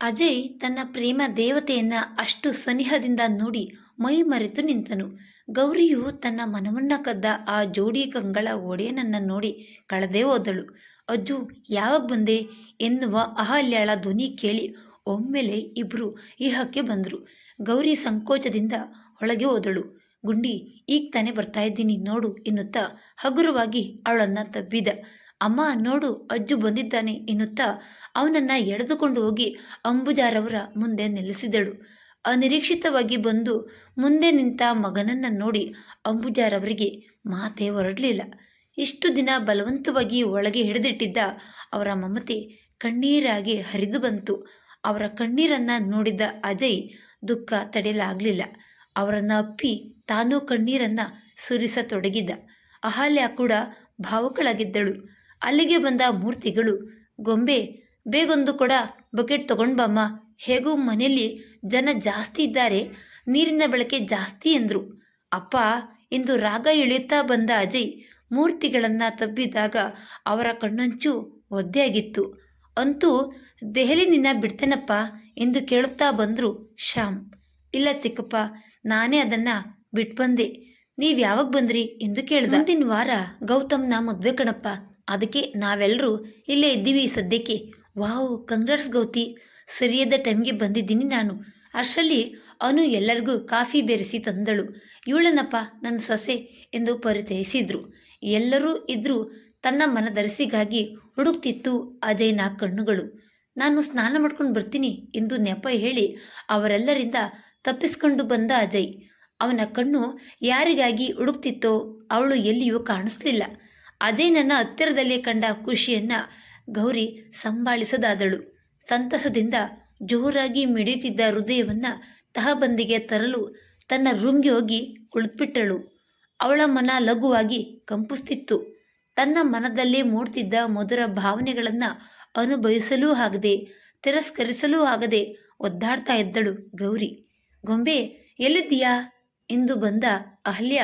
ಅಜಯ್ ತನ್ನ ಪ್ರೇಮ ದೇವತೆಯನ್ನ ಅಷ್ಟು ಸನಿಹದಿಂದ ನೋಡಿ ಮೈ ಮರೆತು ನಿಂತನು. ಗೌರಿಯು ತನ್ನ ಮನವನ್ನ ಕದ್ದ ಆ ಜೋಡಿ ಕಂಗಳ ಒಡೆಯನನ್ನ ನೋಡಿ ಕಳೆದೇ ಹೋದಳು. ಅಜ್ಜು, ಯಾವಾಗ ಬಂದೆ? ಎನ್ನುವ ಅಹಲ್ಯಾಳ ಧ್ವನಿ ಕೇಳಿ ಒಮ್ಮೆಲೆ ಇಬ್ರು ಇಹಕ್ಕೆ ಬಂದರು. ಗೌರಿ ಸಂಕೋಚದಿಂದ ಒಳಗೆ ಹೋದಳು. ಗುಂಡಿ, ಈಗ ತಾನೇ ಬರ್ತಾ ಇದ್ದೀನಿ ನೋಡು ಎನ್ನುತ್ತಾ ಹಗುರವಾಗಿ ಅವಳನ್ನ ತಬ್ಬಿದ. ಅಮ್ಮ ನೋಡು, ಅಜ್ಜು ಬಂದಿದ್ದಾನೆ ಎನ್ನುತ್ತಾ ಅವನನ್ನ ಎಳೆದುಕೊಂಡು ಹೋಗಿ ಅಂಬುಜಾರವರ ಮುಂದೆ ನೆಲೆಸಿದಳು ಅನಿರೀಕ್ಷಿತವಾಗಿ ಬಂದು ಮುಂದೆ ನಿಂತ ಮಗನನ್ನ ನೋಡಿ ಅಂಬುಜಾರವರಿಗೆ ಮಾತೇ ಹೊರಡಲಿಲ್ಲ. ಇಷ್ಟು ದಿನ ಬಲವಂತವಾಗಿ ಒಳಗೆ ಹಿಡಿದಿಟ್ಟಿದ್ದ ಅವರ ಮಮತೆ ಕಣ್ಣೀರಾಗಿ ಹರಿದು ಬಂತು. ಅವರ ಕಣ್ಣೀರನ್ನ ನೋಡಿದ ಅಜಯ್ ದುಃಖ ತಡೆಯಲಾಗಲಿಲ್ಲ. ಅವರನ್ನ ಅಪ್ಪಿ ತಾನೂ ಕಣ್ಣೀರನ್ನ ಸುರಿಸತೊಡಗಿದ್ದ. ಅಹಲ್ಯ ಕೂಡ ಭಾವುಕಳಾಗಿದ್ದಳು. ಅಲ್ಲಿಗೆ ಬಂದ ಮೂರ್ತಿಗಳು, ಗೊಂಬೆ, ಬೇಗೊಂದು ಕೊಡ, ಬಕೆಟ್ ತಗೊಂಡ್ಬಮ್ಮ ಹೇಗೂ ಮನೆಯಲ್ಲಿ ಜನ ಜಾಸ್ತಿ ಇದ್ದಾರೆ, ನೀರಿನ ಬಳಕೆ ಜಾಸ್ತಿ ಎಂದರು ಅಪ್ಪ ಎಂದು ರಾಗ ಇಳಿಯುತ್ತಾ ಬಂದ ಅಜಯ್ ಮೂರ್ತಿಗಳನ್ನು ತಬ್ಬಿದಾಗ ಅವರ ಕಣ್ಣಂಚು ಒದ್ದೆಯಾಗಿತ್ತು. ಅಂತೂ ನಿನ್ನ ಬಿಡ್ತೇನಪ್ಪ? ಎಂದು ಕೇಳುತ್ತಾ ಬಂದರು ಶ್ಯಾಮ್. ಇಲ್ಲ ಚಿಕ್ಕಪ್ಪ, ನಾನೇ ಅದನ್ನು ಬಿಟ್ಬಂದೆ. ನೀವು ಯಾವಾಗ ಬಂದ್ರಿ? ಎಂದು ಕೇಳಿದ. ಮುಂದಿನ ವಾರ ಗೌತಮ್ನ ಮದುವೆ ಕಣಪ್ಪ. ಅದಕ್ಕೆ ನಾವೆಲ್ಲರೂ ಇಲ್ಲೇ ಇದ್ದೀವಿ ಸದ್ಯಕ್ಕೆ. Wow, congrats Gauthi. ಸರಿಯಾದ ಟೈಮ್ಗೆ ಬಂದಿದ್ದೀನಿ ನಾನು. ಅಷ್ಟರಲ್ಲಿ ಅವನು ಎಲ್ಲರಿಗೂ ಕಾಫಿ ಬೆರೆಸಿ ತಂದಳು. ಇವಳನಪ್ಪ ನನ್ನ ಸೊಸೆ ಎಂದು ಪರಿಚಯಿಸಿದ್ರು. ಎಲ್ಲರೂ ಇದ್ರೂ ತನ್ನ ಮನದರಸಿಗಾಗಿ ಹುಡುಕ್ತಿತ್ತು ಅಜಯ್ನ ಕಣ್ಣುಗಳು. ನಾನು ಸ್ನಾನ ಮಾಡ್ಕೊಂಡು ಬರ್ತೀನಿ ಎಂದು ನೆಪ ಹೇಳಿ ಅವರೆಲ್ಲರಿಂದ ತಪ್ಪಿಸ್ಕೊಂಡು ಬಂದ ಅಜಯ್. ಅವನ ಕಣ್ಣು ಯಾರಿಗಾಗಿ ಹುಡುಕ್ತಿತ್ತೋ ಅವಳು ಎಲ್ಲಿಯೂ ಕಾಣಿಸ್ಲಿಲ್ಲ. ಅಜಯ್ನನ್ನ ಹತ್ತಿರದಲ್ಲೇ ಕಂಡ ಖುಷಿಯನ್ನ ಗೌರಿ ಸಂಭಾಳಿಸದಾದಳು. ಸಂತಸದಿಂದ ಜೋರಾಗಿ ಮಿಡಿಯುತ್ತಿದ್ದ ಹೃದಯವನ್ನ ತಹಬಂದಿಗೆ ತರಲು ತನ್ನ ರೂಮ್ಗೆ ಹೋಗಿ ಕುಳಿತುಬಿಟ್ಟಳು. ಅವಳ ಮನ ಲಘುವಾಗಿ ಕಂಪಿಸ್ತಿತ್ತು. ತನ್ನ ಮನದಲ್ಲೇ ಮೂಡ್ತಿದ್ದ ಮಧುರ ಭಾವನೆಗಳನ್ನು ಅನುಭವಿಸಲೂ ಆಗದೆ, ತಿರಸ್ಕರಿಸಲೂ ಆಗದೆ ಒದ್ದಾಡ್ತಾ ಇದ್ದಳು ಗೌರಿ. ಗೊಂಬೆ, ಎಲ್ಲಿದ್ದೀಯಾ? ಎಂದು ಬಂದ ಅಹಲ್ಯ,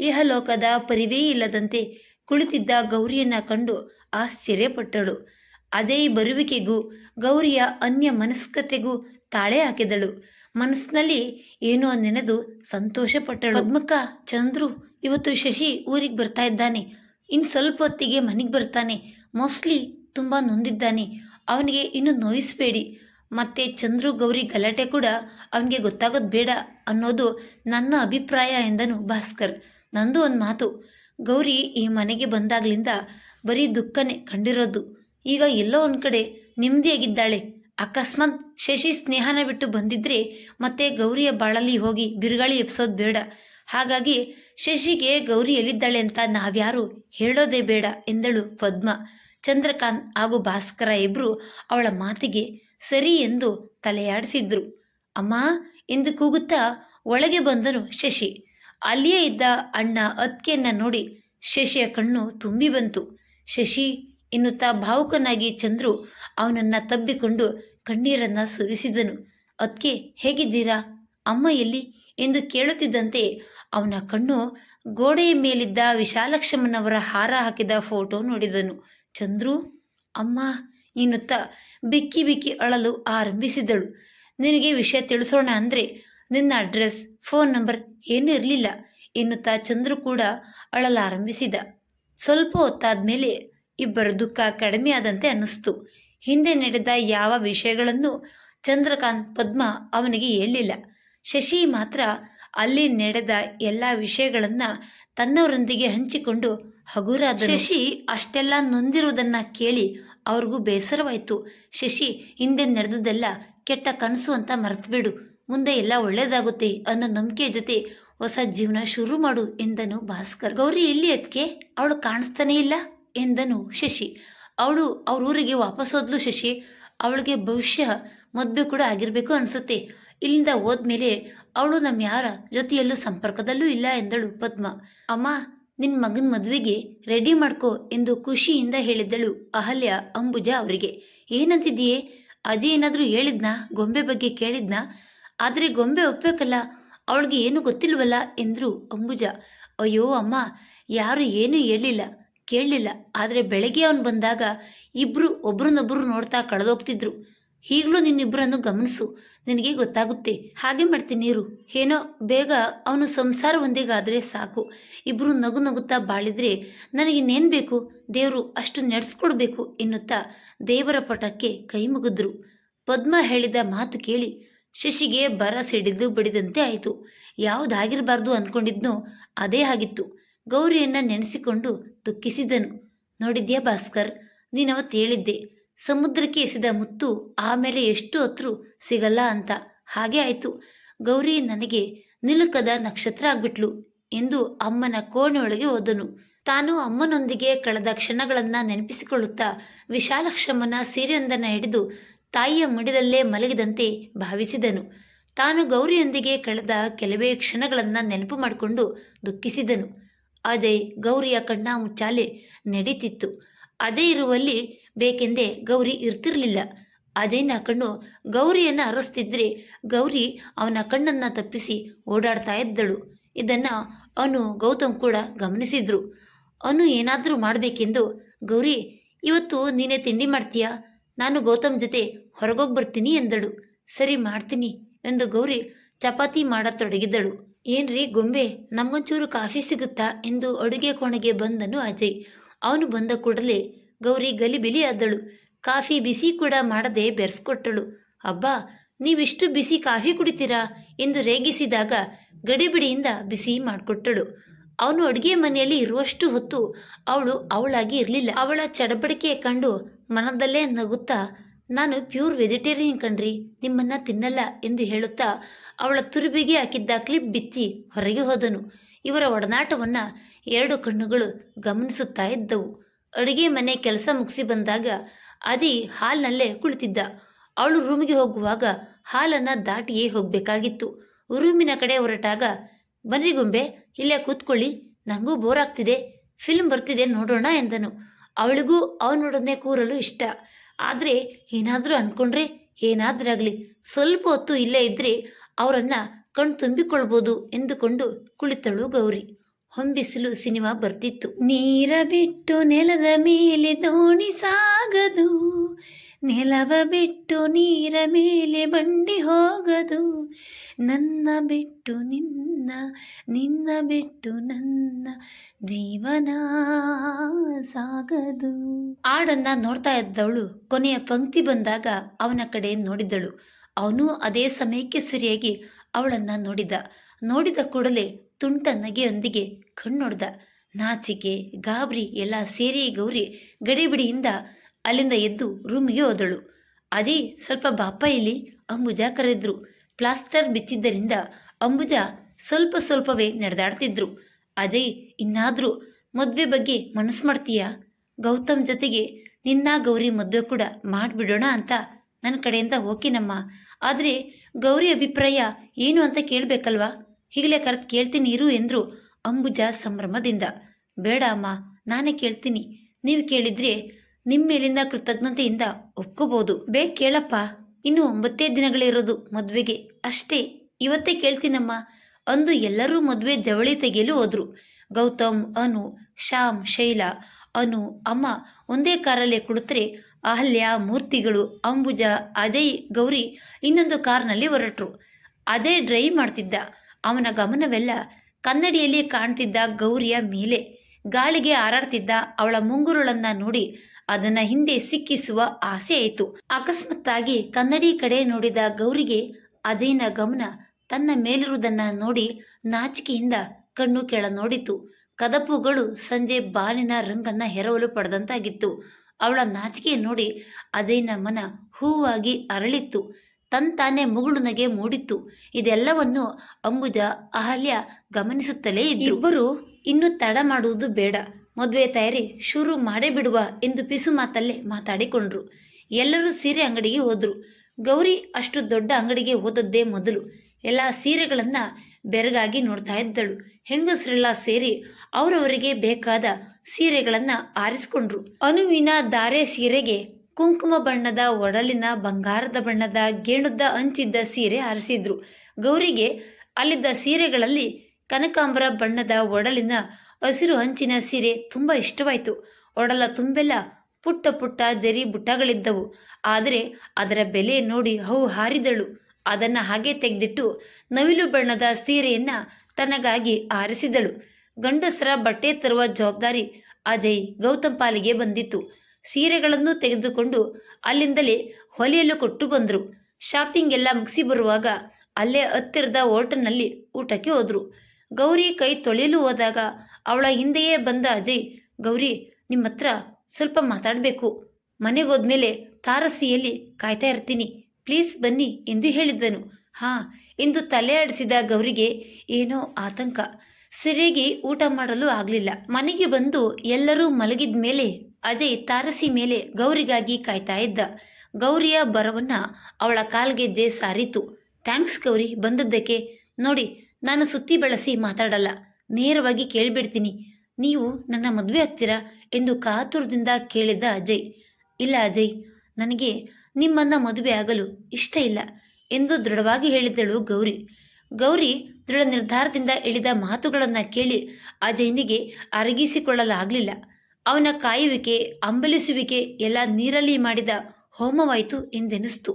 ಇಹಲೋಕದ ಪರಿವೇ ಇಲ್ಲದಂತೆ ಕುಳಿತಿದ್ದ ಗೌರಿಯನ್ನ ಕಂಡು ಆಶ್ಚರ್ಯಪಟ್ಟಳು. ಅಜಯ್ ಬರುವಿಕೆಗೂ ಗೌರಿಯ ಅನ್ಯ ಮನಸ್ಕತೆಗೂ ತಾಳೆ ಹಾಕಿದಳು. ಮನಸ್ಸಿನಲ್ಲಿ ಏನೋ ನೆನೆದು ಸಂತೋಷಪಟ್ಟಳು. ಪದ್ಮಕ್ಕ, ಚಂದ್ರು, ಇವತ್ತು ಶಶಿ ಊರಿಗೆ ಬರ್ತಾ ಇದ್ದಾನೆ. ಇನ್ನು ಸ್ವಲ್ಪ ಹೊತ್ತಿಗೆ ಮನೆಗೆ ಬರ್ತಾನೆ. ಮೋಸ್ಟ್ಲಿ ತುಂಬ ನೊಂದಿದ್ದಾನೆ. ಅವನಿಗೆ ಇನ್ನು ನೋಯಿಸಬೇಡಿ. ಮತ್ತೆ ಚಂದ್ರು, ಗೌರಿ ಗಲಾಟೆ ಕೂಡ ಅವನಿಗೆ ಗೊತ್ತಾಗೋದು ಬೇಡ ಅನ್ನೋದು ನನ್ನ ಅಭಿಪ್ರಾಯ ಎಂದನು ಭಾಸ್ಕರ್. ನಂದು ಒಂದು ಮಾತು. ಗೌರಿ ಈ ಮನೆಗೆ ಬಂದಾಗ್ಲಿಂದ ಬರೀ ದುಃಖನೇ ಕಂಡಿರೋದು. ಈಗ ಎಲ್ಲೋ ಒಂದು ಕಡೆ ನೆಮ್ಮದಿಯಾಗಿದ್ದಾಳೆ. ಅಕಸ್ಮಾತ್ ಶಶಿ ಸ್ನೇಹನ ಬಿಟ್ಟು ಬಂದಿದ್ರೆ ಮತ್ತೆ ಗೌರಿಯ ಬಾಳಲ್ಲಿ ಹೋಗಿ ಬಿರುಗಾಳಿ ಎಬ್ಸೋದು ಬೇಡ. ಹಾಗಾಗಿ ಶಶಿಗೆ ಗೌರಿ ಎಲ್ಲಿದ್ದಾಳೆ ಅಂತ ನಾವ್ಯಾರು ಹೇಳೋದೇ ಬೇಡ ಎಂದಳು ಪದ್ಮ. ಚಂದ್ರಕಾಂತ್ ಹಾಗೂ ಭಾಸ್ಕರ ಇಬ್ರು ಅವಳ ಮಾತಿಗೆ ಸರಿ ಎಂದು ತಲೆಯಾಡಿಸಿದ್ರು. ಅಮ್ಮ ಎಂದು ಕೂಗುತ್ತಾ? ಒಳಗೆ ಬಂದನು ಶಶಿ. ಅಲ್ಲಿಯೇ ಇದ್ದ ಅಣ್ಣ ಅತ್ತಿಗೆಯನ್ನ ನೋಡಿ ಶಶಿಯ ಕಣ್ಣು ತುಂಬಿ ಬಂತು. ಶಶಿ ಎನ್ನುತ್ತಾ ಭಾವುಕನಾಗಿ ಚಂದ್ರು ಅವನನ್ನ ತಬ್ಬಿಕೊಂಡು ಕಣ್ಣೀರನ್ನ ಸುರಿಸಿದನು. ಅದ್ಕೆ ಹೇಗಿದ್ದೀರಾ? ಅಮ್ಮ ಎಲ್ಲಿ? ಎಂದು ಕೇಳುತ್ತಿದ್ದಂತೆ ಅವನ ಕಣ್ಣು ಗೋಡೆಯ ಮೇಲಿದ್ದ ವಿಶಾಲಕ್ಷಮ್ಮನವರ ಹಾರ ಹಾಕಿದ ಫೋಟೋ ನೋಡಿದನು. ಚಂದ್ರು, ಅಮ್ಮ, ಎನ್ನುತ್ತಾ ಬಿಕ್ಕಿ ಬಿಕ್ಕಿ ಅಳಲು ಆರಂಭಿಸಿದಳು. ನಿನಗೆ ವಿಷಯ ತಿಳಿಸೋಣ ಅಂದರೆ ನಿನ್ನ ಅಡ್ರೆಸ್, ಫೋನ್ ನಂಬರ್ ಏನೂ ಇರಲಿಲ್ಲ. ಎನ್ನುತ್ತಾ ಚಂದ್ರು ಕೂಡ ಅಳಲಾರಂಭಿಸಿದ ಸ್ವಲ್ಪ ಹೊತ್ತಾದ ಮೇಲೆ ಇಬ್ಬರ ದುಃಖ ಕಡಿಮೆಯಾದಂತೆ ಅನ್ನಿಸ್ತು. ಹಿಂದೆ ನಡೆದ ಯಾವ ವಿಷಯಗಳನ್ನು ಚಂದ್ರಕಾಂತ್ ಪದ್ಮ ಅವನಿಗೆ ಹೇಳಿಲ್ಲ. ಶಶಿ ಮಾತ್ರ ಅಲ್ಲಿ ನಡೆದ ಎಲ್ಲ ವಿಷಯಗಳನ್ನು ತನ್ನವರೊಂದಿಗೆ ಹಂಚಿಕೊಂಡು ಹಗುರಾದ ಶಶಿ ಅಷ್ಟೆಲ್ಲ ನೊಂದಿರುವುದನ್ನ ಕೇಳಿ ಅವ್ರಿಗೂ ಬೇಸರವಾಯಿತು. ಶಶಿ ಹಿಂದೆ ನಡೆದದ್ದೆಲ್ಲ ಕೆಟ್ಟ ಕನಸು ಅಂತ ಮರೆತುಬಿಡು. ಮುಂದೆ ಎಲ್ಲ ಒಳ್ಳೇದಾಗುತ್ತೆ ಅನ್ನೋ ನಂಬಿಕೆ ಜೊತೆ ಹೊಸ ಜೀವನ ಶುರು ಮಾಡು ಎಂದನು ಭಾಸ್ಕರ್. ಗೌರಿ, ಇಲ್ಲಿ ಅದಕ್ಕೆ ಅವಳು ಕಾಣಿಸ್ತಾನೇ ಇಲ್ಲ ಎಂದನು ಶಶಿ. ಅವಳು ಅವ್ರ ಊರಿಗೆ ವಾಪಸ್ ಹೋದ್ಲು ಶಶಿ. ಅವಳಿಗೆ ಭವಿಷ್ಯ ಮದುವೆ ಕೂಡ ಆಗಿರಬೇಕು ಅನಿಸುತ್ತೆ. ಇಲ್ಲಿಂದ ಹೋದ್ಮೇಲೆ ಅವಳು ನಮ್ಮ ಯಾರ ಜೊತೆಯಲ್ಲೂ ಸಂಪರ್ಕದಲ್ಲೂ ಇಲ್ಲ ಎಂದಳು ಪದ್ಮ. ಅಮ್ಮ ನಿನ್ನ ಮಗನ ಮದುವೆಗೆ ರೆಡಿ ಮಾಡ್ಕೋ ಎಂದು ಖುಷಿಯಿಂದ ಹೇಳಿದ್ದಳು ಅಹಲ್ಯ ಅಂಬುಜ ಅವರಿಗೆ. ಏನಂತಿದೆಯೇ ಅಜಿ ಏನಾದರೂ ಹೇಳಿದ್ನಾ? ಗೊಂಬೆ ಬಗ್ಗೆ ಕೇಳಿದ್ನಾ? ಆದರೆ ಗೊಂಬೆ ಒಪ್ಪಬೇಕಲ್ಲ ಅವಳಿಗೆ ಏನು ಗೊತ್ತಿಲ್ವಲ್ಲ? ಎಂದರು ಅಂಬುಜ. ಅಯ್ಯೋ ಅಮ್ಮ, ಯಾರು ಏನೂ ಹೇಳಿಲ್ಲ, ಕೇಳಲಿಲ್ಲ. ಆದರೆ ಬೆಳಗ್ಗೆ ಅವನು ಬಂದಾಗ ಇಬ್ಬರು ಒಬ್ರನ್ನೊಬ್ಬರು ನೋಡ್ತಾ ಕಳೆದೋಗ್ತಿದ್ರು. ಈಗಲೂ ನಿನ್ನಿಬ್ಬರನ್ನು ಗಮನಿಸು, ನಿನಗೆ ಗೊತ್ತಾಗುತ್ತೆ. ಹಾಗೆ ಮಾಡ್ತೀನಿ ಇರು ಏನೋ, ಬೇಗ ಅವನು ಸಂಸಾರ ಒಂದಿಗಾದರೆ ಸಾಕು. ಇಬ್ಬರು ನಗು ನಗುತ್ತಾ ಬಾಳಿದರೆ ನನಗಿನ್ನೇನು ಬೇಕು? ದೇವರು ಅಷ್ಟು ನಡೆಸ್ಕೊಡ್ಬೇಕು ಎನ್ನುತ್ತಾ ದೇವರ ಪಟಕ್ಕೆ ಕೈ ಮುಗಿದ್ರು. ಪದ್ಮ ಹೇಳಿದ ಮಾತು ಕೇಳಿ ಶಶಿಗೆ ಬರ ಸಿಡಿದು ಬಿಡಿದಂತೆ ಆಯಿತು. ಯಾವುದಾಗಿರಬಾರ್ದು ಅನ್ಕೊಂಡಿದ್ನೋ ಅದೇ ಆಗಿತ್ತು ಗೌರಿಯನ್ನ ನೆನೆಸಿಕೊಂಡು ದುಃಖಿಸಿದನು. ನೋಡಿದ್ಯಾ ಭಾಸ್ಕರ್ ನೀನವತ್ತು ಹೇಳಿದ್ದೆ, ಸಮುದ್ರಕ್ಕೆ ಎಸೆದ ಮುತ್ತು ಆಮೇಲೆ ಎಷ್ಟು ಹೊತ್ತರೂ ಸಿಗಲ್ಲ ಅಂತ. ಹಾಗೆ ಆಯಿತು. ಗೌರಿ ನನಗೆ ನಿಲುಕದ ನಕ್ಷತ್ರ ಆಗ್ಬಿಟ್ಲು ಎಂದು ಅಮ್ಮನ ಕೋಣೆಯೊಳಗೆ ಹೋದನು. ತಾನು ಅಮ್ಮನೊಂದಿಗೆ ಕಳೆದ ಕ್ಷಣಗಳನ್ನು ನೆನಪಿಸಿಕೊಳ್ಳುತ್ತಾ ವಿಶಾಲಕ್ಷಮ್ಮನ ಸೀರೆಯೊಂದನ್ನು ಹಿಡಿದು ತಾಯಿಯ ಮಡಿಲಲ್ಲೇ ಮಲಗಿದಂತೆ ಭಾವಿಸಿದನು. ತಾನು ಗೌರಿಯೊಂದಿಗೆ ಕಳೆದ ಕೆಲವೇ ಕ್ಷಣಗಳನ್ನು ನೆನಪು ಮಾಡಿಕೊಂಡು ದುಃಖಿಸಿದನು. ಅಜಯ್ ಗೌರಿಯ ಕಣ್ಣ ಮುಚ್ಚಾಲೆ ನಡೀತಿತ್ತು. ಅಜಯ್ ಇರುವಲ್ಲಿ ಬೇಕೆಂದೇ ಗೌರಿ ಇರ್ತಿರಲಿಲ್ಲ. ಅಜಯ್ನ ಕಣ್ಣು ಗೌರಿಯನ್ನು ಅರಸ್ತಿದ್ರೆ ಗೌರಿ ಅವನ ಕಣ್ಣನ್ನು ತಪ್ಪಿಸಿ ಓಡಾಡ್ತಾ ಇದ್ದಳು. ಇದನ್ನು ಅನು ಗೌತಮ್ ಕೂಡ ಗಮನಿಸಿದ್ರು. ಅನು ಏನಾದರೂ ಮಾಡಬೇಕೆಂದು ಗೌರಿ, ಇವತ್ತು ನೀನೇ ತಿಂಡಿ ಮಾಡ್ತೀಯಾ? ನಾನು ಗೌತಮ್ ಜೊತೆ ಹೊರಗೋಗಿ ಬರ್ತೀನಿ ಎಂದಳು. ಸರಿ, ಮಾಡ್ತೀನಿ ಎಂದು ಗೌರಿ ಚಪಾತಿ ಮಾಡತೊಡಗಿದ್ದಳು ಏನ್ರಿ ಗೊಂಬೆ ನಮಗೊಂಚೂರು ಕಾಫಿ ಸಿಗುತ್ತಾ ಎಂದು ಅಡುಗೆ ಕೋಣೆಗೆ ಬಂದನು ಅಜಯ್. ಅವನು ಬಂದ ಕೂಡಲೇ ಗೌರಿ ಗಲಿಬಿಲಿ ಆದಳು. ಕಾಫಿ ಬಿಸಿ ಕೂಡ ಮಾಡದೆ ಬೆರೆಸ್ಕೊಟ್ಟಳು. ಅಬ್ಬಾ, ನೀವಿಷ್ಟು ಬಿಸಿ ಕಾಫಿ ಕುಡಿತೀರಾ ಎಂದು ರೇಗಿಸಿದಾಗ ಗಡಿಬಿಡಿಯಿಂದ ಬಿಸಿ ಮಾಡಿಕೊಟ್ಟಳು. ಅವನು ಅಡುಗೆ ಮನೆಯಲ್ಲಿ ಇರುವಷ್ಟು ಹೊತ್ತು ಅವಳು ಅವಳಾಗಿ ಇರಲಿಲ್ಲ. ಅವಳ ಚಡಬಡಿಕೆ ಕಂಡು ಮನದಲ್ಲೇ ನಗುತ್ತಾ, ನಾನು ಪ್ಯೂರ್ ವೆಜಿಟೇರಿಯನ್ ಕಣ್ರಿ, ನಿಮ್ಮನ್ನ ತಿನ್ನಲ್ಲ ಎಂದು ಹೇಳುತ್ತಾ, ಅವಳ ತುರುಬಿಗೆ ಹಾಕಿದ್ದ ಕ್ಲಿಪ್ ಬಿಚ್ಚಿ ಹೊರಗೆ ಹೋದನು. ಇವರ ಒಡನಾಟವನ್ನ ಎರಡು ಕಣ್ಣುಗಳು ಗಮನಿಸುತ್ತಾ ಇದ್ದವು. ಅಡುಗೆ ಮನೆ ಕೆಲಸ ಮುಗಿಸಿ ಬಂದಾಗ ಅದಿ ಹಾಲ್ನಲ್ಲೇ ಕುಳಿತಿದ್ದ. ಅವಳು ರೂಮಿಗೆ ಹೋಗುವಾಗ ಹಾಲನ್ನು ದಾಟಿಯೇ ಹೋಗಬೇಕಾಗಿತ್ತು. ರೂಮಿನ ಕಡೆ ಹೊರಟಾಗ, ಬನ್ರಿ ಗೊಂಬೆ ಇಲ್ಲೇ ಕೂತ್ಕೊಳ್ಳಿ ನನಗೂ ಬೋರ್ ಆಗ್ತಿದೆ ಫಿಲ್ಮ್ ಬರ್ತಿದೆ ನೋಡೋಣ ಎಂದನು. ಅವಳಿಗೂ ಅವನೊಡನೆ ಕೂರಲು ಇಷ್ಟ. ಆದರೆ ಏನಾದರೂ ಅಂದ್ಕೊಂಡ್ರೆ ಆಗಲಿ, ಸ್ವಲ್ಪ ಹೊತ್ತು ಇಲ್ಲೇ ಇದ್ದರೆ ಅವರನ್ನು ಕಣ್ ತುಂಬಿಕೊಳ್ಬೋದು ಎಂದುಕೊಂಡು ಕುಳಿತಳು ಗೌರಿ. ಹೊಂಬಿಸಲು ಸಿನಿಮಾ ಬರ್ತಿತ್ತು. ನೀರ ಬಿಟ್ಟು ನೆಲದ ಮೇಲೆ ದೋಣಿ ಸಾಗದು. ನೆಲವ ಬಿಟ್ಟು ನೀರ ಮೇಲೆ ಬಂಡಿ ಹೋಗದು. ನನ್ನ ಬಿಟ್ಟು ನಿನ್ನ ನಿನ್ನ ಬಿಟ್ಟು ನನ್ನ ಜೀವನ ಸಾಗದು. ಆಡನ್ನ ನೋಡ್ತಾ ಇದ್ದವಳು. ಕೊನೆಯ ಪಂಕ್ತಿ ಬಂದಾಗ ಅವನ ಕಡೆ ನೋಡಿದಳು ಅವನು ಅದೇ ಸಮಯಕ್ಕೆ ಸರಿಯಾಗಿ ಅವಳನ್ನ ನೋಡಿದ. ನೋಡಿದ ಕೂಡಲೇ ತುಂಟ ನಗೆಯೊಂದಿಗೆ ಕಣ್ಣೊಡ್ದ. ನಾಚಿಕೆ, ಗಾಬರಿ, ಎಲ್ಲ ಸೇರಿ ಗೌರಿ ಗಡಿಬಿಡಿಯಿಂದ ಅಲ್ಲಿಂದ ಎದ್ದು ರೂಮಿಗೆ ಹೋದಳು. ಅಜಯ್ ಸ್ವಲ್ಪ ಬಾಪ ಇಲ್ಲಿ ಅಂಬುಜ ಕರೆದ್ರು. ಪ್ಲಾಸ್ಟರ್ ಬಿಚ್ಚಿದ್ದರಿಂದ ಅಂಬುಜ ಸ್ವಲ್ಪ ಸ್ವಲ್ಪವೇ ನಡೆದಾಡ್ತಿದ್ರು. ಅಜಯ್, ಇನ್ನಾದರೂ ಮದುವೆ ಬಗ್ಗೆ ಮನಸ್ಸು ಮಾಡ್ತೀಯಾ? ಗೌತಮ್ ಜೊತೆಗೆ ನಿನ್ನ ಗೌರಿ ಮದುವೆ ಕೂಡ ಮಾಡಿಬಿಡೋಣ ಅಂತ ನನ್ನ ಕಡೆಯಿಂದ ಓಕೆನಮ್ಮ ಆದರೆ ಗೌರಿ ಅಭಿಪ್ರಾಯ ಏನು ಅಂತ ಕೇಳಬೇಕಲ್ವಾ? ಈಗಲೇ ಕರೆದು ಕೇಳ್ತೀನಿ ಇರು ಎಂದರು ಅಂಬುಜ ಸಂಭ್ರಮದಿಂದ. ಬೇಡ ಅಮ್ಮ, ನಾನೇ ಕೇಳ್ತೀನಿ. ನೀವು ಕೇಳಿದ್ರೆ ನಿಮ್ಮ ಮೇಲಿಂದ ಕೃತಜ್ಞತೆಯಿಂದ ಒಪ್ಕೋಬಹುದು ಬೇ, ಕೇಳಪ್ಪ. ಇನ್ನು ಒಂಬತ್ತೇ ದಿನಗಳಿರೋದು ಮದುವೆಗೆ. ಅಷ್ಟೇ. ಇವತ್ತೇ ಕೇಳ್ತೀನಮ್ಮ. ಅಂದು ಎಲ್ಲರೂ ಮದುವೆ ಜವಳಿ ತೆಗೆಯಲು ಹೋದ್ರು. ಗೌತಮ್, ಅನು, ಶ್ಯಾಮ್, ಶೈಲಾ, ಅನು, ಅಮ್ಮ ಒಂದೇ ಕಾರಲ್ಲೇ ಕುಳಿತರೆ ಅಹಲ್ಯ, ಮೂರ್ತಿಗಳು, ಅಂಬುಜ, ಅಜಯ್, ಗೌರಿ ಇನ್ನೊಂದು ಕಾರ್ನಲ್ಲಿ ಹೊರಟರು. ಅಜಯ್ ಡ್ರೈವ್ ಮಾಡ್ತಿದ್ದ. ಅವನ ಗಮನವೆಲ್ಲ ಕನ್ನಡಿಯಲ್ಲಿ ಕಾಣ್ತಿದ್ದ ಗೌರಿಯ ಮೇಲೆ. ಗಾಳಿಗೆ ಹಾರಾಡ್ತಿದ್ದ ಅವಳ ಮುಂಗುರುಳನ್ನ ನೋಡಿ ಅದನ್ನ ಹಿಂದೆ ಸಿಕ್ಕಿಸುವ ಆಸೆ ಆಯಿತು. ಅಕಸ್ಮಾತ್ತಾಗಿ ಕನ್ನಡಿ ಕಡೆ ನೋಡಿದ ಗೌರಿಗೆ ಅಜಯ್ನ ಗಮನ ತನ್ನ ಮೇಲಿರುವುದನ್ನ ನೋಡಿ ನಾಚಿಕೆಯಿಂದ ಕಣ್ಣು ಕೆಳ ನೋಡಿತು. ಕದಪುಗಳು ಸಂಜೆ ಬಾಲಿನ ರಂಗನ್ನ ಹೆರವಲು ಪಡೆದಂತಾಗಿತ್ತು. ಅವಳ ನಾಚಿಕೆ ನೋಡಿ ಅಜಯ್ನ ಮನ ಹೂವಾಗಿ ಅರಳಿತ್ತು. ತಂತಾನೆ ಮುಗುಳು ನಗೆ ಮೂಡಿತ್ತು. ಇದೆಲ್ಲವನ್ನು ಅಂಬುಜ ಅಹಲ್ಯ ಗಮನಿಸುತ್ತಲೇ ಇದ್ದರು ಇನ್ನು ತಡ ಮಾಡುವುದು ಬೇಡ. ಮದುವೆ ತಯಾರಿ ಶುರು ಮಾಡೇ ಬಿಡುವ ಎಂದು ಪಿಸು ಮಾತಲ್ಲೇ ಮಾತಾಡಿಕೊಂಡ್ರು. ಎಲ್ಲರೂ ಸೀರೆ ಅಂಗಡಿಗೆ ಹೋದ್ರು. ಗೌರಿ ಅಷ್ಟು ದೊಡ್ಡ ಅಂಗಡಿಗೆ ಹೋದದ್ದೇ ಮೊದಲು. ಎಲ್ಲ ಸೀರೆಗಳನ್ನ ಬೆರಗಾಗಿ ನೋಡ್ತಾ ಇದ್ದಳು. ಹೆಂಗಸರೆಲ್ಲ ಸೇರಿ ಅವರವರಿಗೆ ಬೇಕಾದ ಸೀರೆಗಳನ್ನ ಆರಿಸಿಕೊಂಡ್ರು. ಅನುವಿನ ದಾರೆ ಸೀರೆಗೆ ಕುಂಕುಮ ಬಣ್ಣದ ಒಡಲಿನ ಬಂಗಾರದ ಬಣ್ಣದ ಗೇಣುದ್ದ ಅಂಚಿದ್ದ ಸೀರೆ ಆರಿಸಿದ್ರು. ಗೌರಿಗೆ ಅಲ್ಲಿದ್ದ ಸೀರೆಗಳಲ್ಲಿ ಕನಕಾಂಬರ ಬಣ್ಣದ ಒಡಲಿನ ಹಸಿರು ಹಂಚಿನ ಸೀರೆ ತುಂಬ ಇಷ್ಟವಾಯಿತು. ಒಡಲ ತುಂಬೆಲ್ಲ ಪುಟ್ಟ ಪುಟ್ಟ ಜರಿ ಬುಟ್ಟಗಳಿದ್ದವು. ಆದರೆ ಅದರ ಬೆಲೆ ನೋಡಿ ಹೌ ಹಾರಿದಳು. ಅದನ್ನು ಹಾಗೆ ತೆಗೆದಿಟ್ಟು ನವಿಲು ಬಣ್ಣದ ಸೀರೆಯನ್ನು ತನಗಾಗಿ ಆರಿಸಿದಳು. ಗಂಡಸರ ಬಟ್ಟೆ ತರುವ ಜವಾಬ್ದಾರಿ ಅಜಯ್ ಗೌತಮ್ ಪಾಲಿಗೆ ಬಂದಿತ್ತು. ಸೀರೆಗಳನ್ನು ತೆಗೆದುಕೊಂಡು ಅಲ್ಲಿಂದಲೇ ಹೊಲೆಯಲು ಕೊಟ್ಟು ಬಂದರು. ಶಾಪಿಂಗ್ ಎಲ್ಲ ಮುಗಿಸಿ ಬರುವಾಗ ಅಲ್ಲೇ ಹತ್ತಿರದ ಹೋಟೆಲ್ನಲ್ಲಿ ಊಟಕ್ಕೆ ಹೋದರು. ಗೌರಿ ಕೈ ತೊಳೆಯಲು ಹೋದಾಗ ಅವಳ ಹಿಂದೆಯೇ ಬಂದ ಅಜಯ್, ಗೌರಿ ನಿಮ್ಮ ಹತ್ರ ಸ್ವಲ್ಪ ಮಾತಾಡಬೇಕು. ಮನೆಗೆ ಹೋದ್ಮೇಲೆ ತಾರಸಿಯಲ್ಲಿ ಕಾಯ್ತಾ ಇರ್ತೀನಿ. ಪ್ಲೀಸ್ ಬನ್ನಿ ಎಂದು ಹೇಳಿದ್ದನು. ಹಾ ಎಂದು ತಲೆ ಆಡಿಸಿದ ಗೌರಿಗೆ ಏನೋ ಆತಂಕ. ಸರಿಯಾಗಿ ಊಟ ಮಾಡಲು ಆಗಲಿಲ್ಲ. ಮನೆಗೆ ಬಂದು ಎಲ್ಲರೂ ಮಲಗಿದ ಮೇಲೆ ಅಜಯ್ ತಾರಸಿ ಮೇಲೆ ಗೌರಿಗಾಗಿ ಕಾಯ್ತಾ ಇದ್ದ. ಗೌರಿಯ ಬರವನ್ನ ಅವಳ ಕಾಲ್ಗೆಜ್ಜೆ ಸಾರಿತು. ಥ್ಯಾಂಕ್ಸ್ ಗೌರಿ, ಬಂದದ್ದಕ್ಕೆ. ನೋಡಿ ನಾನು ಸುತ್ತಿ ಬಳಸಿ ಮಾತಾಡಲ್ಲ. ನೇರವಾಗಿ ಕೇಳಿಬಿಡ್ತೀನಿ. ನೀವು ನನ್ನ ಮದುವೆ ಆಗ್ತೀರಾ ಎಂದು ಕಾತುರದಿಂದ ಕೇಳಿದ ಅಜಯ್. ಇಲ್ಲ ಅಜಯ್, ನನಗೆ ನಿಮ್ಮನ್ನ ಮದುವೆ ಆಗಲು ಇಷ್ಟ ಇಲ್ಲ ಎಂದು ದೃಢವಾಗಿ ಹೇಳಿದ್ದಳು ಗೌರಿ. ಗೌರಿ ದೃಢ ನಿರ್ಧಾರದಿಂದ ಇಳಿದ ಮಾತುಗಳನ್ನು ಕೇಳಿ ಅಜಯ್ನಿಗೆ ಅರಗಿಸಿಕೊಳ್ಳಲಾಗಲಿಲ್ಲ. ಅವನ ಕಾಯುವಿಕೆ, ಅಂಬಲಿಸುವಿಕೆ ಎಲ್ಲ ನೀರಲ್ಲಿ ಮಾಡಿದ ಹೋಮವಾಯಿತು ಎಂದೆನಿಸ್ತು.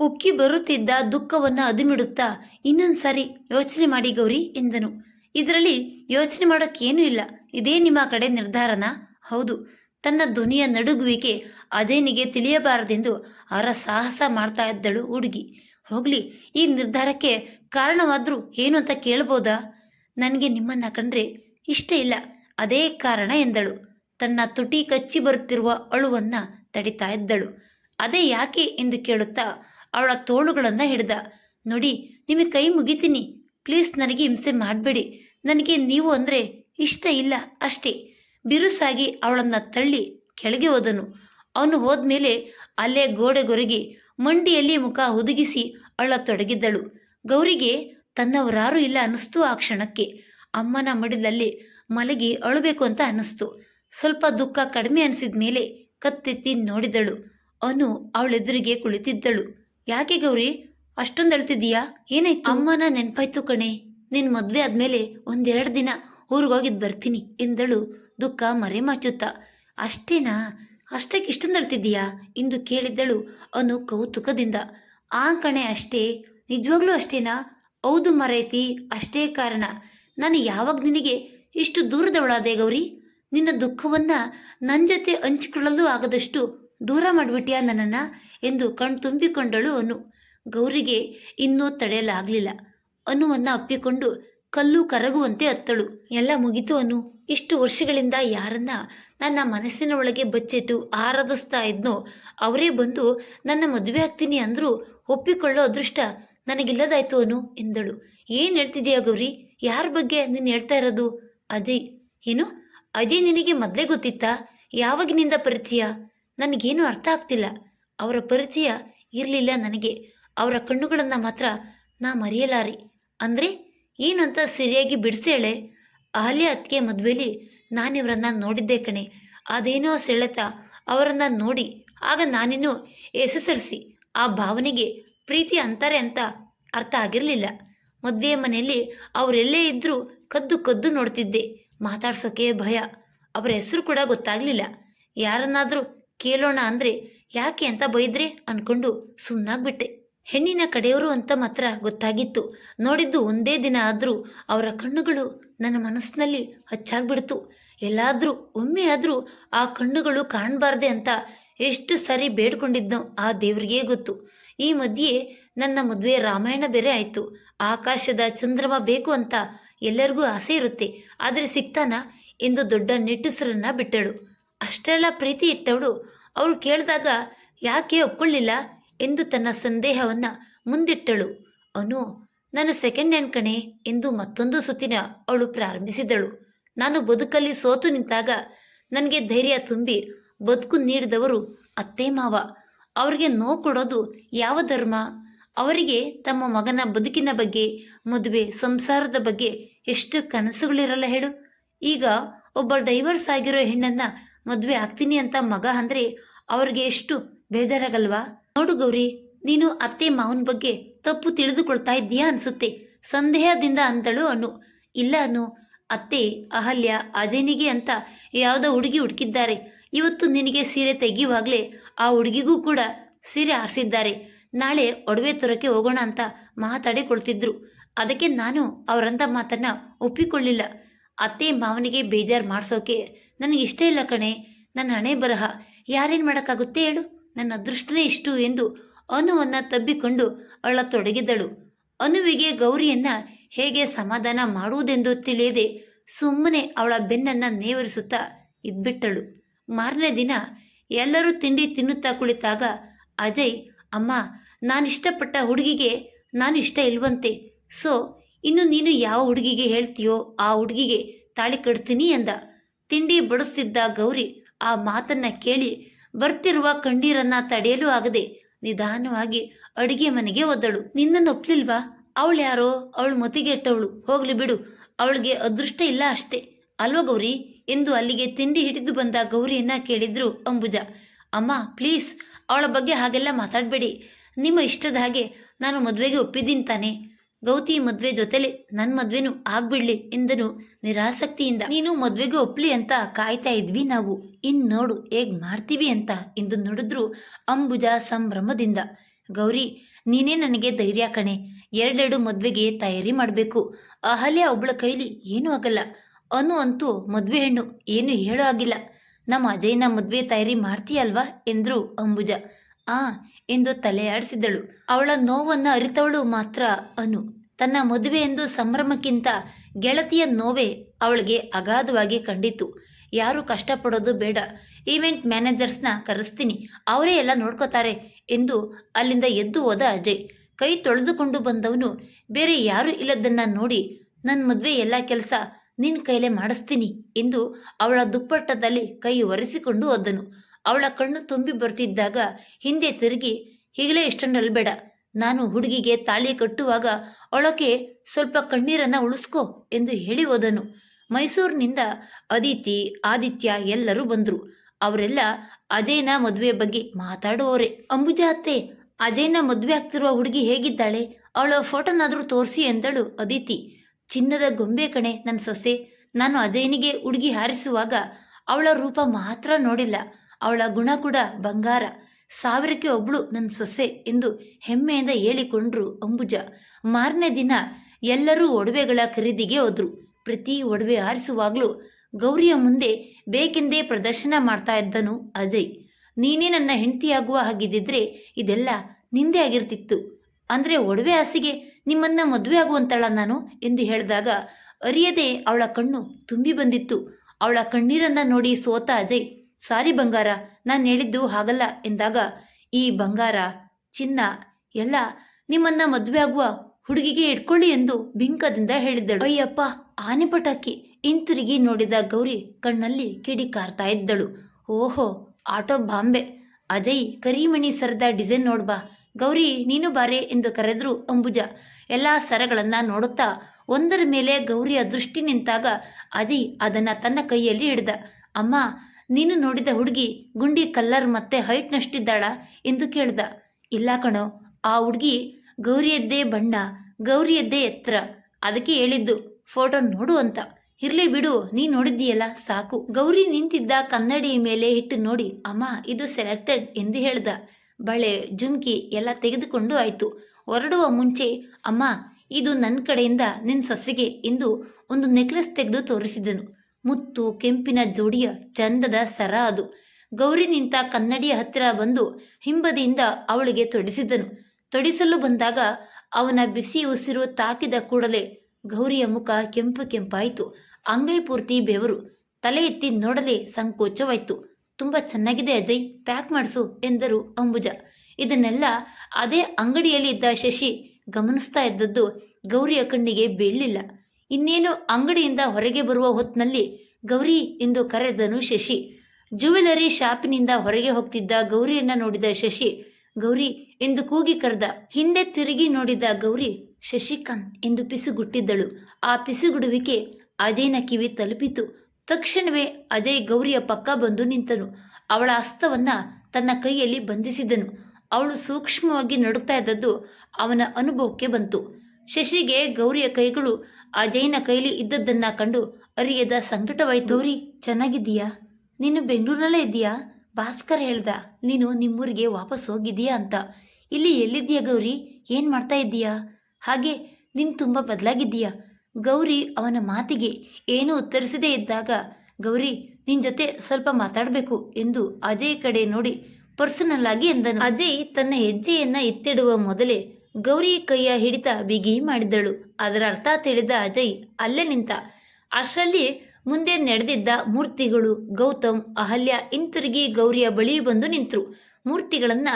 ಉಕ್ಕಿ ಬರುತ್ತಿದ್ದ ದುಃಖವನ್ನು ಅದುಮಿಡುತ್ತಾ, ಇನ್ನೊಂದ್ಸಾರಿ ಯೋಚನೆ ಮಾಡಿ ಗೌರಿ, ಎಂದನು. ಇದರಲ್ಲಿ ಯೋಚನೆ ಮಾಡೋಕ್ಕೇನೂ ಇಲ್ಲ. ಇದೇ ನಿಮ್ಮ ಕಡೆ ನಿರ್ಧಾರನಾ? ಹೌದು. ತನ್ನ ಧ್ವನಿಯ ನಡುಗುವಿಕೆ ಅಜಯ್ನಿಗೆ ತಿಳಿಯಬಾರದೆಂದು ಅವರ ಸಾಹಸ ಮಾಡ್ತಾ ಇದ್ದಳು ಹುಡುಗಿ. ಹೋಗ್ಲಿ, ಈ ನಿರ್ಧಾರಕ್ಕೆ ಕಾರಣವಾದರೂ ಏನು ಅಂತ ಕೇಳ್ಬೋದಾ? ನನಗೆ ನಿಮ್ಮನ್ನ ಕಂಡ್ರೆ ಇಷ್ಟ ಇಲ್ಲ. ಅದೇ ಕಾರಣ, ಎಂದಳು. ತನ್ನ ತುಟಿ ಕಚ್ಚಿ ಬರುತ್ತಿರುವ ಅಳುವನ್ನ ತಡಿತಾ ಇದ್ದಳು. ಅದೇ ಯಾಕೆ? ಎಂದು ಕೇಳುತ್ತಾ ಅವಳ ತೋಳುಗಳನ್ನು ಹಿಡಿದ. ನೋಡಿ, ನಿಮಗೆ ಕೈ ಮುಗಿತೀನಿ. ಪ್ಲೀಸ್ ನನಗೆ ಹಿಂಸೆ ಮಾಡಬೇಡಿ. ನನಗೆ ನೀವು ಅಂದರೆ ಇಷ್ಟ ಇಲ್ಲ ಅಷ್ಟೇ. ಬಿರುಸಾಗಿ ಅವಳನ್ನು ತಳ್ಳಿ ಕೆಳಗೆ ಹೋದನು. ಅವನು ಹೋದ್ಮೇಲೆ ಅಲ್ಲೇ ಗೋಡೆಗೊರಗಿ ಮಂಡಿಯಲ್ಲಿ ಮುಖ ಹುದುಗಿಸಿ ಅಳತೊಡಗಿದ್ದಳು ಗೌರಿಗೆ ತನ್ನವರಾರು ಇಲ್ಲ ಅನ್ನಿಸ್ತು ಆ ಕ್ಷಣಕ್ಕೆ. ಅಮ್ಮನ ಮಡಿಲಲ್ಲಿ ಮಲಗಿ ಅಳಬೇಕು ಅಂತ ಅನ್ನಿಸ್ತು. ಸ್ವಲ್ಪ ದುಃಖ ಕಡಿಮೆ ಅನಿಸಿದ ಮೇಲೆ ಕತ್ತೆತ್ತಿ ನೋಡಿದಳು. ಅನು ಅವಳೆದುರಿಗೆ ಕುಳಿತಿದ್ದಳು. ಯಾಕೆ ಗೌರಿ? ಅಷ್ಟೊಂದು ಹೇಳ್ತಿದ್ದೀಯಾ ಏನಾಯ್ತು? ಅಮ್ಮನ ನೆನ್ಪಾಯ್ತು ಕಣೆ. ನಿನ್ ಮದ್ವೆ ಆದ್ಮೇಲೆ ಒಂದೆರಡು ದಿನ ಊರಿಗೋಗಿದ್ ಬರ್ತೀನಿ ಎಂದಳು ದುಃಖ ಮರೆಮಾಚುತ್ತಾ ಅಷ್ಟೇನಾ? ಅಷ್ಟಕ್ಕೆ ಇಷ್ಟೊಂದು ಅಳ್ತಿದ್ದೀಯಾ? ಎಂದು ಕೇಳಿದ್ದಳು ಅನು ಕೌತುಕದಿಂದ. ಆ ಕಣೆ ಅಷ್ಟೇ. ನಿಜವಾಗ್ಲೂ ಅಷ್ಟೇನಾ? ಹೌದು ಮರೈತಿ, ಅಷ್ಟೇ ಕಾರಣ. ನಾನು ಯಾವಾಗ ನಿನಗೆ ಇಷ್ಟು ದೂರದವಳಾದೆ ಗೌರಿ? ನಿನ್ನ ದುಃಖವನ್ನ ನನ್ನ ಜೊತೆ ಹಂಚಿಕೊಳ್ಳಲು ಆಗದಷ್ಟು ದೂರ ಮಾಡಿಬಿಟ್ಯಾ ನನ್ನನ್ನ ಎಂದು ಕಣ್ತುಂಬಿಕೊಂಡಳು ಅನು ಗೌರಿಗೆ ಇನ್ನೂ ತಡೆಯಲಾಗಲಿಲ್ಲ. ಅನುವನ್ನು ಅಪ್ಪಿಕೊಂಡು ಕಲ್ಲು ಕರಗುವಂತೆ ಅತ್ತಳು. ಎಲ್ಲ ಮುಗಿತು ಅನು. ಇಷ್ಟು ವರ್ಷಗಳಿಂದ ಯಾರನ್ನ ನನ್ನ ಮನಸ್ಸಿನ ಒಳಗೆ ಬಚ್ಚಿಟ್ಟು ಆರಾಧಿಸ್ತಾ ಇದ್ನೋ, ಅವರೇ ಬಂದು ನನ್ನ ಮದುವೆ ಆಗ್ತೀನಿ ಅಂದರೂ ಒಪ್ಪಿಕೊಳ್ಳೋ ಅದೃಷ್ಟ ನನಗಿಲ್ಲದಾಯ್ತು ಅನು ಎಂದಳು. ಏನ್ ಹೇಳ್ತಿದ್ಯಾ ಗೌರಿ? ಯಾರ ಬಗ್ಗೆ ನೀನು ಹೇಳ್ತಾ ಇರೋದು? ಅಜಯ್. ಏನು? ಅಜಯ್ ನಿನಗೆ ಮೊದಲೇ ಗೊತ್ತಿತ್ತಾ? ಯಾವಾಗಿನಿಂದ ಪರಿಚಯ? ನನಗೇನು ಅರ್ಥ ಆಗ್ತಿಲ್ಲ. ಅವರ ಪರಿಚಯ ಇರಲಿಲ್ಲ ನನಗೆ. ಅವರ ಕಣ್ಣುಗಳನ್ನು ಮಾತ್ರ ನಾ ಮರೆಯಲಾರಿ ಅಂದರೆ ಏನು ಅಂತ ಸರಿಯಾಗಿ ಬಿಡಿಸೇಳೆ ಅಹಲ್ಯ ಅತ್ತಿಗೆ ಮದುವೆಲಿ ನಾನಿವರನ್ನ ನೋಡಿದ್ದೆ ಕಣೆ. ಅದೇನೋ ಸೆಳೆತ ಅವರನ್ನ ನೋಡಿ ಆಗ ನಾನಿನ್ನು ಎಸ್ ಎಸ್ ಎಲ್ ಸಿ ಆ ಭಾವನೆಗೆ ಪ್ರೀತಿ ಅಂತಾರೆ ಅಂತ ಅರ್ಥ ಆಗಿರಲಿಲ್ಲ. ಮದುವೆ ಮನೆಯಲ್ಲಿ ಅವರೆಲ್ಲೇ ಇದ್ದರೂ ಕದ್ದು ಕದ್ದು ನೋಡ್ತಿದ್ದೆ. ಮಾತಾಡ್ಸೋಕೆ ಭಯ. ಅವರ ಹೆಸರು ಕೂಡ ಗೊತ್ತಾಗಲಿಲ್ಲ. ಯಾರನ್ನಾದರೂ ಕೇಳೋಣ ಅಂದರೆ ಯಾಕೆ ಅಂತ ಬೈದ್ರೆ ಅನ್ಕೊಂಡು ಸುಮ್ಮನಾಗ್ಬಿಟ್ಟೆ ಹೆಣ್ಣಿನ ಕಡೆಯವರು ಅಂತ ಮಾತ್ರ ಗೊತ್ತಾಗಿತ್ತು. ನೋಡಿದ್ದು ಒಂದೇ ದಿನ ಆದರೂ ಅವರ ಕಣ್ಣುಗಳು ನನ್ನ ಮನಸ್ಸಿನಲ್ಲಿ ಹಚ್ಚಾಗ್ಬಿಡ್ತು. ಎಲ್ಲಾದರೂ, ಒಮ್ಮೆ ಆದರೂ ಆ ಕಣ್ಣುಗಳು ಕಾಣಬಾರ್ದೆ ಅಂತ ಎಷ್ಟು ಸರಿ ಬೇಡ್ಕೊಂಡಿದ್ನೋ ಆ ದೇವರಿಗೇ ಗೊತ್ತು. ಈ ಮಧ್ಯೆ ನನ್ನ ಮದುವೆ ರಾಮಾಯಣ ಬೇರೆ ಆಯಿತು. ಆಕಾಶದ ಚಂದ್ರಮ ಬೇಕು ಅಂತ ಎಲ್ಲರಿಗೂ ಆಸೆ ಇರುತ್ತೆ. ಆದರೆ ಸಿಗ್ತಾನ ಎಂದು ದೊಡ್ಡ ನಿಟ್ಟುಸರನ್ನ ಬಿಟ್ಟಳು. ಅಷ್ಟೆಲ್ಲ ಪ್ರೀತಿ ಇಟ್ಟವಳು ಅವರು ಕೇಳಿದಾಗ, ಯಾಕೆ ಒಪ್ಕೊಳ್ಳಿಲ್ಲ? ಎಂದು ತನ್ನ ಸಂದೇಹವನ್ನ ಮುಂದಿಟ್ಟಳು. ಅವನು ನಾನು ಸೆಕೆಂಡ್ ಹ್ಯಾಂಡ್ ಕಣೆ, ಎಂದು ಮತ್ತೊಂದು ಸುತ್ತಿನ ಅವಳು ಪ್ರಾರಂಭಿಸಿದಳು. ನಾನು ಬದುಕಲ್ಲಿ ಸೋತು ನಿಂತಾಗ ನನಗೆ ಧೈರ್ಯ ತುಂಬಿ ಬದುಕು ನೀಡಿದವರು ಅತ್ತೆ ಮಾವ. ಅವರಿಗೆ ನೋವು ಕೊಡೋದು ಯಾವ ಧರ್ಮ? ಅವರಿಗೆ ತಮ್ಮ ಮಗನ ಬದುಕಿನ ಬಗ್ಗೆ, ಮದುವೆ, ಸಂಸಾರದ ಬಗ್ಗೆ ಎಷ್ಟು ಕನಸುಗಳಿರಲ್ಲ ಹೇಳು. ಈಗ ಒಬ್ಬ ಡೈವರ್ಸ್ ಆಗಿರೋ ಹೆಣ್ಣನ್ನ ಮದುವೆ ಆಗ್ತೀನಿ ಅಂತ ಮಗ ಅಂದ್ರೆ ಅವ್ರಿಗೆ ಎಷ್ಟು ಬೇಜಾರಾಗಲ್ವಾ? ನೋಡು ಗೌರಿ, ನೀನು ಅತ್ತೆ ಮಾವನ ಬಗ್ಗೆ ತಪ್ಪು ತಿಳಿದುಕೊಳ್ತಾ ಇದ್ದೀಯಾ ಅನ್ಸುತ್ತೆ. ಸಂದೇಹದಿಂದ ಅಂತಳು ಅನು. ಇಲ್ಲ ಅನು, ಅತ್ತೆ, ಅಹಲ್ಯ, ಅಜೇನಿಗೆ ಅಂತ ಯಾವುದೋ ಹುಡುಗಿ ಹುಡುಕಿದ್ದಾರೆ. ಇವತ್ತು ನಿನಗೆ ಸೀರೆ ತೆಗೆಯುವಾಗಲೇ ಆ ಹುಡುಗಿಗೂ ಕೂಡ ಸೀರೆ ಆರಿಸಿದ್ದಾರೆ. ನಾಳೆ ಒಡವೆ ತೊರಕ್ಕೆ ಹೋಗೋಣ ಅಂತ ಮಾತಾಡಿಕೊಳ್ತಿದ್ರು. ಅದಕ್ಕೆ ನಾನು ಅವರಂತ ಮಾತನ್ನ ಒಪ್ಪಿಕೊಳ್ಳಿಲ್ಲ. ಅತ್ತೆ ಮಾವನಿಗೆ ಬೇಜಾರು ಮಾಡಿಸೋಕೆ ನನಗೆ ಇಷ್ಟ ಇಲ್ಲ ಕಣೆ, ನನ್ನ ಹಣೆ ಬರಹ. ಯಾರೇನು ಮಾಡೋಕ್ಕಾಗುತ್ತೆ ಹೇಳು? ನನ್ನ ಅದೃಷ್ಟನೇ ಇಷ್ಟು ಎಂದು ಅನುವನ್ನು ತಬ್ಬಿಕೊಂಡು ಅವಳ ತೊಡಗಿದಳು ಅನುವಿಗೆ ಗೌರಿಯನ್ನ ಹೇಗೆ ಸಮಾಧಾನ ಮಾಡುವುದೆಂದು ತಿಳಿಯದೆ ಸುಮ್ಮನೆ ಅವಳ ಬೆನ್ನನ್ನ ನೇವರಿಸುತ್ತಾ ಇದ್ಬಿಟ್ಟಳು. ಮಾರನೇ ದಿನ ಎಲ್ಲರೂ ತಿಂಡಿ ತಿನ್ನುತ್ತಾ ಕುಳಿತಾಗ ಅಜಯ್, ಅಮ್ಮ, ನಾನಿಷ್ಟಪಟ್ಟ ಹುಡುಗಿಗೆ ನಾನು ಇಷ್ಟ ಇಲ್ವಂತೆ. ಸೊ, ಇನ್ನು ನೀನು ಯಾವ ಹುಡುಗಿಗೆ ಹೇಳ್ತೀಯೋ ಆ ಹುಡುಗಿಗೆ ತಾಳಿ ಕಟ್ತೀನಿ ಅಂದ. ತಿಂಡಿ ಬಡಿಸ್ತಿದ್ದ ಗೌರಿ ಆ ಮಾತನ್ನ ಕೇಳಿ ಬರ್ತಿರುವ ಕಣ್ಣೀರನ್ನ ತಡೆಯಲು ಆಗದೆ ನಿಧಾನವಾಗಿ ಅಡಿಗೆ ಮನೆಗೆ ಒದ್ದಳು. ನಿನ್ನನ್ನು ಒಪ್ಲಿಲ್ವಾ? ಅವಳು ಯಾರೋ? ಅವಳು ಮತಿಗೆಟ್ಟವಳು ಹೋಗ್ಲಿ ಬಿಡು. ಅವಳಿಗೆ ಅದೃಷ್ಟ ಇಲ್ಲ ಅಷ್ಟೇ. ಅಲ್ವಾ ಗೌರಿ? ಎಂದು ಅಲ್ಲಿಗೆ ತಿಂಡಿ ಹಿಡಿದು ಬಂದ ಗೌರಿಯನ್ನ ಕೇಳಿದ್ರು ಅಂಬುಜ. ಅಮ್ಮ, ಪ್ಲೀಸ್, ಅವಳ ಬಗ್ಗೆ ಹಾಗೆಲ್ಲ ಮಾತಾಡಬೇಡಿ. ನಿಮ್ಮ ಇಷ್ಟದ ಹಾಗೆ ನಾನು ಮದುವೆಗೆ ಒಪ್ಪಿದ್ದೀನಿ ತಾನೆ. ಗೌತಿ ಮದ್ವೆ ಜೊತೆಲೆ ನನ್ನ ಮದ್ವೆನು ಆಗ್ಬಿಡ್ಲಿ ಎಂದನು ನಿರಾಸಕ್ತಿಯಿಂದ. ನೀನು ಮದ್ವೆಗೆ ಒಪ್ಲಿ ಅಂತ ಕಾಯ್ತಾ ಇದ್ವಿ ನಾವು. ಇನ್ ನೋಡು ಹೇಗ್ ಮಾಡ್ತೀವಿ ಅಂತ ಎಂದು ನುಡಿದ್ರು ಅಂಬುಜ ಸಂಭ್ರಮದಿಂದ. ಗೌರಿ, ನೀನೇ ನನಗೆ ಧೈರ್ಯ ಕಣೆ. ಎರಡೆರಡು ಮದ್ವೆಗೆ ತಯಾರಿ ಮಾಡಬೇಕು. ಅಹಲ್ಯ ಒಬ್ಳ ಕೈಲಿ ಏನೂ ಆಗಲ್ಲ. ಅನು ಅಂತೂ ಮದ್ವೆ ಹೆಣ್ಣು, ಏನು ಹೇಳೋ ಆಗಿಲ್ಲ. ನಮ್ಮ ಅಜಯ್ನ ಮದ್ವೆ ತಯಾರಿ ಮಾಡ್ತೀಯಲ್ವಾ? ಎಂದ್ರು ಅಂಬುಜ. ಆ ಎಂದು ತಲೆಯಾಡಿಸಿದಳು ಅವಳ ನೋವನ್ನ ಅರಿತವಳು ಮಾತ್ರ ಅನು. ತನ್ನ ಮದುವೆ ಎಂದು ಸಂಭ್ರಮಕ್ಕಿಂತ ಗೆಳತಿಯ ನೋವೇ ಅವಳಿಗೆ ಅಗಾಧವಾಗಿ ಕಂಡಿತು. ಯಾರು ಕಷ್ಟಪಡೋದು ಬೇಡ. ಈವೆಂಟ್ ಮ್ಯಾನೇಜರ್ಸ್ನ ಕರೆಸ್ತೀನಿ. ಅವರೇ ಎಲ್ಲ ನೋಡ್ಕೋತಾರೆ ಎಂದು ಅಲ್ಲಿಂದ ಎದ್ದು ಹೋದ ಅಜಯ್. ಕೈ ತೊಳೆದುಕೊಂಡು ಬಂದವನು, ಬೇರೆ ಯಾರು ಇಲ್ಲದನ್ನ ನೋಡಿ ನನ್ನ ಮದುವೆ ಎಲ್ಲ ಕೆಲಸ ನಿನ್ನ ಕೈಲೇ ಮಾಡಿಸ್ತೀನಿ ಎಂದು ಅವಳ ದುಪ್ಪಟ್ಟದಲ್ಲಿ ಕೈ ಒರೆಸಿಕೊಂಡು ಹೋದನು. ಅವಳ ಕಣ್ಣು ತುಂಬಿ ಬರ್ತಿದ್ದಾಗ ಹಿಂದೆ ತಿರುಗಿ ಹೀಗಲೇ ಇಷ್ಟೊಂದು ಬೇಡ. ನಾನು ಹುಡುಗಿಗೆ ತಾಳಿ ಕಟ್ಟುವಾಗ ಅವಳಕ್ಕೆ ಸ್ವಲ್ಪ ಕಣ್ಣೀರನ್ನ ಉಳಿಸ್ಕೋ ಎಂದು ಹೇಳಿ ಹೋದನು. ಮೈಸೂರಿನಿಂದ ಅದಿತಿ ಆದಿತ್ಯ ಎಲ್ಲರೂ ಬಂದರು. ಅವರೆಲ್ಲ ಅಜಯ್ನ ಮದುವೆ ಬಗ್ಗೆ ಮಾತಾಡುವವರೇ. ಅಂಬುಜಾ ಅತ್ತೆ, ಅಜಯ್ನ ಮದುವೆ ಆಗ್ತಿರುವ ಹುಡುಗಿ ಹೇಗಿದ್ದಾಳೆ? ಅವಳ ಫೋಟೋನಾದರೂ ತೋರಿಸಿ ಎಂದಳು ಅದಿತಿ ಚಿನ್ನದ ಗೊಂಬೆ ಕಣೆ ನನ್ನ ಸೊಸೆ. ನಾನು ಅಜಯ್ನಿಗೆ ಹುಡುಗಿ ಹಾರಿಸುವಾಗ ಅವಳ ರೂಪ ಮಾತ್ರ ನೋಡಿಲ್ಲ. ಅವಳ ಗುಣ ಕೂಡ ಬಂಗಾರ. ಸಾವಿರಕ್ಕೆ ಒಬ್ಳು ನನ್ನ ಸೊಸೆ ಎಂದು ಹೆಮ್ಮೆಯಿಂದ ಹೇಳಿಕೊಂಡ್ರು ಅಂಬುಜ. ಮಾರನೇ ದಿನ ಎಲ್ಲರೂ ಒಡವೆಗಳ ಖರೀದಿಗೆ ಹೋದ್ರು. ಪ್ರತಿ ಒಡವೆ ಆರಿಸುವಾಗಲೂ ಗೌರಿಯ ಮುಂದೆ ಬೇಕೆಂದೇ ಪ್ರದರ್ಶನ ಮಾಡ್ತಾ ಇದ್ದನು ಅಜಯ್. ನೀನೇ ನನ್ನ ಹೆಂಡತಿಯಾಗುವ ಹಾಗಿದ್ದಿದ್ರೆ ಇದೆಲ್ಲ ನಿಂದೆ ಆಗಿರ್ತಿತ್ತು. ಅಂದ್ರೆ ಒಡವೆ ಆಸೆಗೆ ನಿಮ್ಮನ್ನ ಮದುವೆ ಆಗುವಂತಳ ನಾನು ಎಂದು ಹೇಳಿದಾಗ ಅರಿಯದೆ ಅವಳ ಕಣ್ಣು ತುಂಬಿ ಬಂದಿತ್ತು. ಅವಳ ಕಣ್ಣೀರನ್ನ ನೋಡಿ ಸೋತ ಅಜಯ್ ಸಾರಿ ಬಂಗಾರ, ನಾನು ಹೇಳಿದ್ದು ಹಾಗಲ್ಲ ಎಂದಾಗ, ಈ ಬಂಗಾರ, ಚಿನ್ನ ಎಲ್ಲ ನಿಮ್ಮನ್ನ ಮದುವೆ ಆಗುವ ಹುಡುಗಿಗೆ ಇಟ್ಕೊಳ್ಳಿ ಎಂದು ಬಿಂಕದಿಂದ ಹೇಳಿದ್ದಳು. ಅಯ್ಯಪ್ಪ ಆನೆ ಪಟಾಕಿ ಹಿಂತಿರುಗಿ ನೋಡಿದ ಗೌರಿ ಕಣ್ಣಲ್ಲಿ ಕಿಡಿ ಕಾರ್ತಾ ಇದ್ದಳು. ಓಹೋ, ಆಟೋ ಬಾಂಬೆ. ಅಜಯ್, ಕರಿಮಣಿ ಸರದ ಡಿಸೈನ್ ನೋಡ್ಬಾ ಗೌರಿ, ನೀನು ಬಾರೆ ಎಂದು ಕರೆದ್ರು ಅಂಬುಜ. ಎಲ್ಲ ಸರಗಳನ್ನ ನೋಡುತ್ತಾ ಒಂದರ ಮೇಲೆ ಗೌರಿಯ ದೃಷ್ಟಿ ನಿಂತಾಗ ಅಜಯ್ ಅದನ್ನ ತನ್ನ ಕೈಯಲ್ಲಿ ಹಿಡಿದ. ಅಮ್ಮ ನೀನು ನೋಡಿದ ಹುಡುಗಿ ಗುಂಡಿ ಕಲ್ಲರ್ ಮತ್ತೆ ಹೈಟ್ನಷ್ಟಿದ್ದಾಳ ಎಂದು ಕೇಳ್ದ. ಇಲ್ಲ ಕಣೋ, ಆ ಹುಡುಗಿ ಗೌರಿಯದ್ದೇ ಬಣ್ಣ, ಗೌರಿಯದ್ದೇ ಎತ್ತರ. ಅದಕ್ಕೆ ಹೇಳಿದ್ದು, ಫೋಟೋ ನೋಡು ಅಂತ. ಇರ್ಲಿ ಬಿಡು, ನೀ ನೋಡಿದ್ದೀಯಲ್ಲ, ಸಾಕು. ಗೌರಿ ನಿಂತಿದ್ದ ಕನ್ನಡಿ ಮೇಲೆ ಇಟ್ಟು ನೋಡಿ, ಅಮ್ಮ, ಇದು ಸೆಲೆಕ್ಟೆಡ್ ಎಂದು ಹೇಳ್ದ. ಬಳೆ, ಜುಮ್ಕಿ ಎಲ್ಲ ತೆಗೆದುಕೊಂಡು ಆಯ್ತು. ಹೊರಡುವ ಮುಂಚೆ, ಅಮ್ಮ, ಇದು ನನ್ನ ಕಡೆಯಿಂದ ನಿನ್ನ ಸೊಸೆಗೆ ಎಂದು ಒಂದು ನೆಕ್ಲೆಸ್ ತೆಗೆದು ತೋರಿಸಿದನು. ಮುತ್ತು ಕೆಂಪಿನ ಜೋಡಿಯ ಚಂದದ ಸರ ಅದು. ಗೌರಿ ನಿಂತ ಕನ್ನಡಿಯ ಹತ್ತಿರ ಬಂದು ಹಿಂಬದಿಯಿಂದ ಅವಳಿಗೆ ತೊಡಿಸಿದನು. ತೊಡಿಸಲು ಬಂದಾಗ ಅವನ ಬಿಸಿ ಉಸಿರು ತಾಕಿದ ಕೂಡಲೇ ಗೌರಿಯ ಮುಖ ಕೆಂಪು ಕೆಂಪಾಯಿತು. ಅಂಗೈ ಪೂರ್ತಿ ಬೆವರು. ತಲೆ ಎತ್ತಿ ನೋಡಲೇ ಸಂಕೋಚವಾಯಿತು. ತುಂಬಾ ಚೆನ್ನಾಗಿದೆ ಅಜಯ್, ಪ್ಯಾಕ್ ಮಾಡಿಸು ಎಂದರು ಅಂಬುಜ. ಇದನ್ನೆಲ್ಲ ಅದೇ ಅಂಗಡಿಯಲ್ಲಿ ಇದ್ದ ಶಶಿ ಗಮನಿಸ್ತಾ ಇದ್ದದ್ದು ಗೌರಿಯ ಕಣ್ಣಿಗೆ ಬೀಳಲಿಲ್ಲ. ಇನ್ನೇನು ಅಂಗಡಿಯಿಂದ ಹೊರಗೆ ಬರುವ ಹೊತ್ತಿನಲ್ಲಿ ಗೌರಿ ಎಂದು ಕರೆದನು ಶಶಿ. ಜ್ಯುವೆಲರಿ ಶಾಪಿನಿಂದ ಹೊರಗೆ ಹೋಗ್ತಿದ್ದ ಗೌರಿಯನ್ನ ನೋಡಿದ ಶಶಿ, ಗೌರಿ ಎಂದು ಕೂಗಿ ಕರೆದ. ಹಿಂದೆ ತಿರುಗಿ ನೋಡಿದ ಗೌರಿ ಶಶಿಕಾಂತ್ ಎಂದು ಪಿಸುಗುಟ್ಟಿದ್ದಳು. ಆ ಪಿಸುಗುಡುವಿಕೆ ಅಜಯ್ನ ಕಿವಿ ತಲುಪಿತು. ತಕ್ಷಣವೇ ಅಜಯ್ ಗೌರಿಯ ಪಕ್ಕ ಬಂದು ನಿಂತನು. ಅವಳ ಹಸ್ತವನ್ನ ತನ್ನ ಕೈಯಲ್ಲಿ ಬಂಧಿಸಿದನು. ಅವಳು ಸೂಕ್ಷ್ಮವಾಗಿ ನಡುಕ್ತಾ ಇದ್ದದ್ದು ಅವನ ಅನುಭವಕ್ಕೆ ಬಂತು. ಶಶಿಗೆ ಗೌರಿಯ ಕೈಗಳು ಅಜಯ್ನ ಕೈಲಿ ಇದ್ದದ್ದನ್ನ ಕಂಡು ಅರಿಯದ ಸಂಕಟವಾಯ್ತು. ರೀ ಚೆನ್ನಾಗಿದ್ದೀಯಾ? ನೀನು ಬೆಂಗಳೂರಲ್ಲೇ ಇದ್ದೀಯಾ? ಭಾಸ್ಕರ್ ಹೇಳ್ದ ನೀನು ನಿಮ್ಮೂರಿಗೆ ವಾಪಸ್ ಹೋಗಿದೀಯಾ ಅಂತ. ಇಲ್ಲಿ ಎಲ್ಲಿದ್ದೀಯಾ ಗೌರಿ? ಏನು ಮಾಡ್ತಾ ಇದ್ದೀಯಾ? ಹಾಗೆ ನೀನು ತುಂಬ ಬದಲಾಗಿದ್ದೀಯಾ? ಗೌರಿ ಅವನ ಮಾತಿಗೆ ಏನೂ ಉತ್ತರಿಸದೇ ಇದ್ದಾಗ ಗೌರಿ ನಿನ್ ಜೊತೆ ಸ್ವಲ್ಪ ಮಾತಾಡಬೇಕು ಎಂದು ಅಜಯ್ ಕಡೆ ನೋಡಿ ಪರ್ಸನಲ್ ಆಗಿ ಎಂದನು. ಅಜಯ್ ತನ್ನ ಹೆಜ್ಜೆಯನ್ನ ಎತ್ತಿಡುವ ಮೊದಲೇ ಗೌರಿ ಕೈಯ ಹಿಡಿತ ಬಿಗಿ ಮಾಡಿದಳು ಅದರ ಅರ್ಥ ತಿಳಿದ ಅಜಯ್ ಅಲ್ಲೇ ನಿಂತ ಅಷ್ಟರಲ್ಲಿ ಮುಂದೆ ನಡೆದಿದ್ದ ಮೂರ್ತಿಗಳು, ಗೌತಮ್, ಅಹಲ್ಯ ಹಿಂತಿರುಗಿ ಗೌರಿಯ ಬಳಿ ಬಂದು ನಿಂತರು. ಮೂರ್ತಿಗಳನ್ನ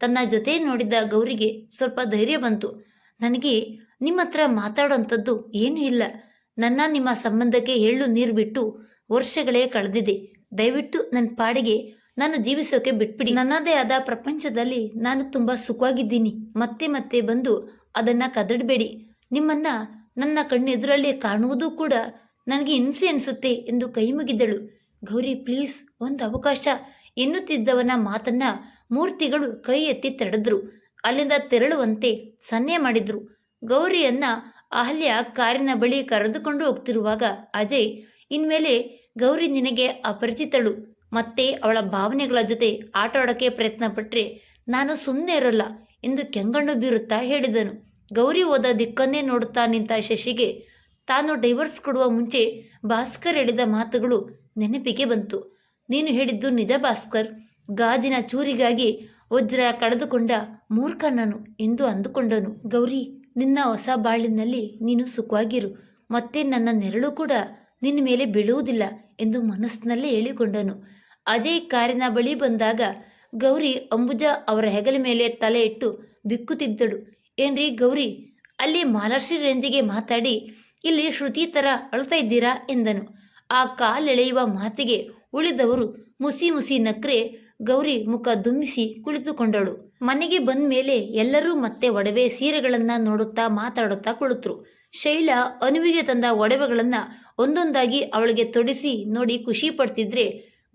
ತನ್ನ ಜೊತೆ ನೋಡಿದ ಗೌರಿಗೆ ಸ್ವಲ್ಪ ಧೈರ್ಯ ಬಂತು. ನನಗೆ ನಿಮ್ಮ ಹತ್ರ ಮಾತಾಡುವಂಥದ್ದು ಏನೂ ಇಲ್ಲ. ನನ್ನ ನಿಮ್ಮ ಸಂಬಂಧಕ್ಕೆ ಎಳ್ಳು ನೀರು ಬಿಟ್ಟು ವರ್ಷಗಳೇ ಕಳೆದಿದೆ. ದಯವಿಟ್ಟು ನನ್ನ ಪಾಡಿಗೆ ನಾನು ಜೀವಿಸೋಕೆ ಬಿಟ್ಬಿಡಿ. ನನ್ನದೇ ಆದ ಪ್ರಪಂಚದಲ್ಲಿ ನಾನು ತುಂಬ ಸುಖವಾಗಿದ್ದೀನಿ. ಮತ್ತೆ ಮತ್ತೆ ಬಂದು ಅದನ್ನ ಕದಡಬೇಡಿ. ನಿಮ್ಮನ್ನ ನನ್ನ ಕಣ್ಣೆದುರಲ್ಲಿ ಕಾಣುವುದೂ ಕೂಡ ನನಗೆ ಹಿಂಸೆ ಅನಿಸುತ್ತೆ ಎಂದು ಕೈ ಮುಗಿದಳು. ಗೌರಿ ಪ್ಲೀಸ್ ಒಂದು ಅವಕಾಶ. ಎನ್ನುತ್ತಿದ್ದವನ ಮಾತನ್ನ ಮೂರ್ತಿಗಳು ಕೈ ಎತ್ತಿ ತಡೆದ್ರು. ಅಲ್ಲಿಂದ ತೆರಳುವಂತೆ ಸನ್ನೆ ಮಾಡಿದ್ರು. ಗೌರಿಯನ್ನ ಅಹಲ್ಯ ಕಾರಿನ ಬಳಿ ಕರೆದುಕೊಂಡು ಹೋಗ್ತಿರುವಾಗ ಅಜಯ್, ಇನ್ಮೇಲೆ ಗೌರಿ ನಿನಗೆ ಅಪರಿಚಿತಳು. ಮತ್ತೆ ಅವಳ ಭಾವನೆಗಳ ಜೊತೆ ಆಟ ಆಡೋಕ್ಕೆ ಪ್ರಯತ್ನ ಪಟ್ಟರೆ ನಾನು ಸುಮ್ಮನೆ ಇರಲ್ಲ ಎಂದು ಕೆಂಗಣ್ಣು ಬೀರುತ್ತಾ ಹೇಳಿದನು. ಗೌರಿ ಹೋದ ದಿಕ್ಕನ್ನೇ ನೋಡುತ್ತಾ ನಿಂತ ಶಶಿಗೆ, ತಾನು ಡೈವರ್ಸ್ ಕೊಡುವ ಮುಂಚೆ ಭಾಸ್ಕರ್ ಹೇಳಿದ ಮಾತುಗಳು ನೆನಪಿಗೆ ಬಂತು. ನೀನು ಹೇಳಿದ್ದು ನಿಜ ಭಾಸ್ಕರ್. ಗಾಜಿನ ಚೂರಿಗಾಗಿ ವಜ್ರ ಕಳೆದುಕೊಂಡ ಮೂರ್ಖ ನಾನು ಎಂದು ಅಂದುಕೊಂಡನು. ಗೌರಿ, ನಿನ್ನ ಹೊಸ ಬಾಳಿನಲ್ಲಿ ನೀನು ಸುಖವಾಗಿರು. ಮತ್ತೆ ನನ್ನ ನೆರಳು ಕೂಡ ನಿನ್ನ ಮೇಲೆ ಬೀಳುವುದಿಲ್ಲ ಎಂದು ಮನಸ್ಸಿನಲ್ಲೇ ಹೇಳಿಕೊಂಡನು. ಅಜಯ್ ಕಾರಿನ ಬಳಿ ಬಂದಾಗ ಗೌರಿ ಅಂಬುಜ ಅವರ ಹೆಗಲ ಮೇಲೆ ತಲೆ ಇಟ್ಟು ಬಿಕ್ಕುತ್ತಿದ್ದಳು. ಏನ್ರಿ ಗೌರಿ? ಅಲ್ಲಿ ಮಾಲಾಶ್ರೀ ರೇಂಜಿಗೆ ಮಾತಾಡಿ, ಇಲ್ಲಿ ಶ್ರುತಿ ಥರ ಅಳ್ತಾ ಇದ್ದೀರಾ ಎಂದನು. ಆ ಕಾಲೆಳೆಯುವ ಮಾತಿಗೆ ಉಳಿದವರು ಮುಸಿ ಮುಸಿ ನಕ್ರೆ ಗೌರಿ ಮುಖ ದುಮ್ಮಿಸಿ ಕುಳಿತುಕೊಂಡಳು. ಮನೆಗೆ ಬಂದ ಮೇಲೆ ಎಲ್ಲರೂ ಮತ್ತೆ ಒಡವೆ ಸೀರೆಗಳನ್ನು ನೋಡುತ್ತಾ ಮಾತಾಡುತ್ತಾ ಕುಳಿತರು. ಶೈಲಾ ಅನುವಿಗೆ ತಂದ ಒಡವೆಗಳನ್ನು ಒಂದೊಂದಾಗಿ ಅವಳಿಗೆ ತೊಡಿಸಿ ನೋಡಿ ಖುಷಿ ಪಡ್ತಿದ್ರೆ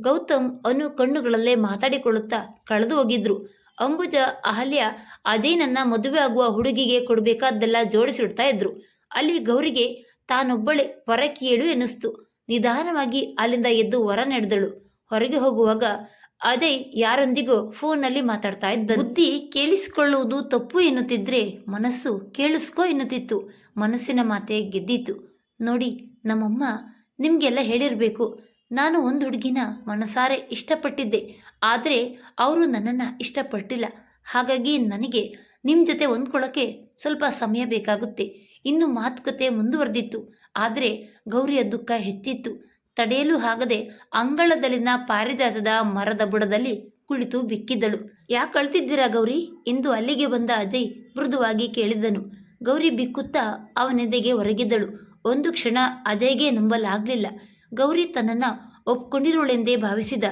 ಗೌತಮ್ ಅನು ಕಣ್ಣುಗಳಲ್ಲೇ ಮಾತಾಡಿಕೊಳ್ಳುತ್ತಾ ಕಳೆದು ಹೋಗಿದ್ರು. ಅಂಬುಜ ಅಹಲ್ಯ ಅಜಯ್ನನ್ನ ಮದುವೆ ಆಗುವ ಹುಡುಗಿಗೆ ಕೊಡಬೇಕಾದ್ದೆಲ್ಲ ಜೋಡಿಸಿಡ್ತಾ ಇದ್ರು. ಅಲ್ಲಿ ಗೌರಿಗೆ ತಾನೊಬ್ಬಳೆ ಹೊರ ಕೇಳು ಎನ್ನಿಸ್ತು ನಿಧಾನವಾಗಿ ಅಲ್ಲಿಂದ ಎದ್ದು ಹೊರ ನಡೆದಳು. ಹೊರಗೆ ಹೋಗುವಾಗ ಅಜಯ್ ಯಾರೊಂದಿಗೋ ಫೋನ್ನಲ್ಲಿ ಮಾತಾಡ್ತಾ ಇದ್ದ ಬುದ್ಧಿ ಕೇಳಿಸಿಕೊಳ್ಳುವುದು ತಪ್ಪು ಎನ್ನುತ್ತಿದ್ರೆ ಮನಸ್ಸು ಕೇಳಿಸ್ಕೋ ಎನ್ನುತ್ತಿತ್ತು. ಮನಸ್ಸಿನ ಮಾತೆ ಗೆದ್ದಿತ್ತು. ನೋಡಿ ನಮ್ಮಮ್ಮ ನಿಮಗೆಲ್ಲ ಹೇಳಿರಬೇಕು. ನಾನು ಒಂದು ಹುಡುಗಿನ ಮನಸಾರೆ ಇಷ್ಟಪಟ್ಟಿದ್ದೆ, ಆದರೆ ಅವರು ನನ್ನನ್ನು ಇಷ್ಟಪಟ್ಟಿಲ್ಲ. ಹಾಗಾಗಿ ನನಗೆ ನಿಮ್ಮ ಜೊತೆ ಹೊಂದ್ಕೊಳ್ಳೋಕ್ಕೆ ಸ್ವಲ್ಪ ಸಮಯ ಬೇಕಾಗುತ್ತೆ. ಇನ್ನು ಮಾತುಕತೆ ಮುಂದುವರೆದಿತ್ತು. ಆದರೆ ಗೌರಿಯ ದುಃಖ ಹೆಚ್ಚಿತ್ತು. ತಡೆಯಲು ಆಗದೆ ಅಂಗಳದಲ್ಲಿನ ಪಾರಿಜಾತದ ಮರದ ಬುಡದಲ್ಲಿ ಕುಳಿತು ಬಿಕ್ಕಿದ್ದಳು. ಯಾಕೆ ಅಳ್ತಿದ್ದೀರಾ ಗೌರಿ? ಎಂದು ಅಲ್ಲಿಗೆ ಬಂದ ಅಜಯ್ ಮೃದುವಾಗಿ ಕೇಳಿದನು ಗೌರಿ ಬಿಕ್ಕುತ್ತಾ ಅವನೆದೆಗೆ ಹೊರಗಿದ್ದಳು. ಒಂದು ಕ್ಷಣ ಅಜಯ್ಗೆ ನಂಬಲಾಗಲಿಲ್ಲ. ಗೌರಿ ತನ್ನನ್ನು ಒಪ್ಕೊಂಡಿರುವಳೆಂದೇ ಭಾವಿಸಿದ.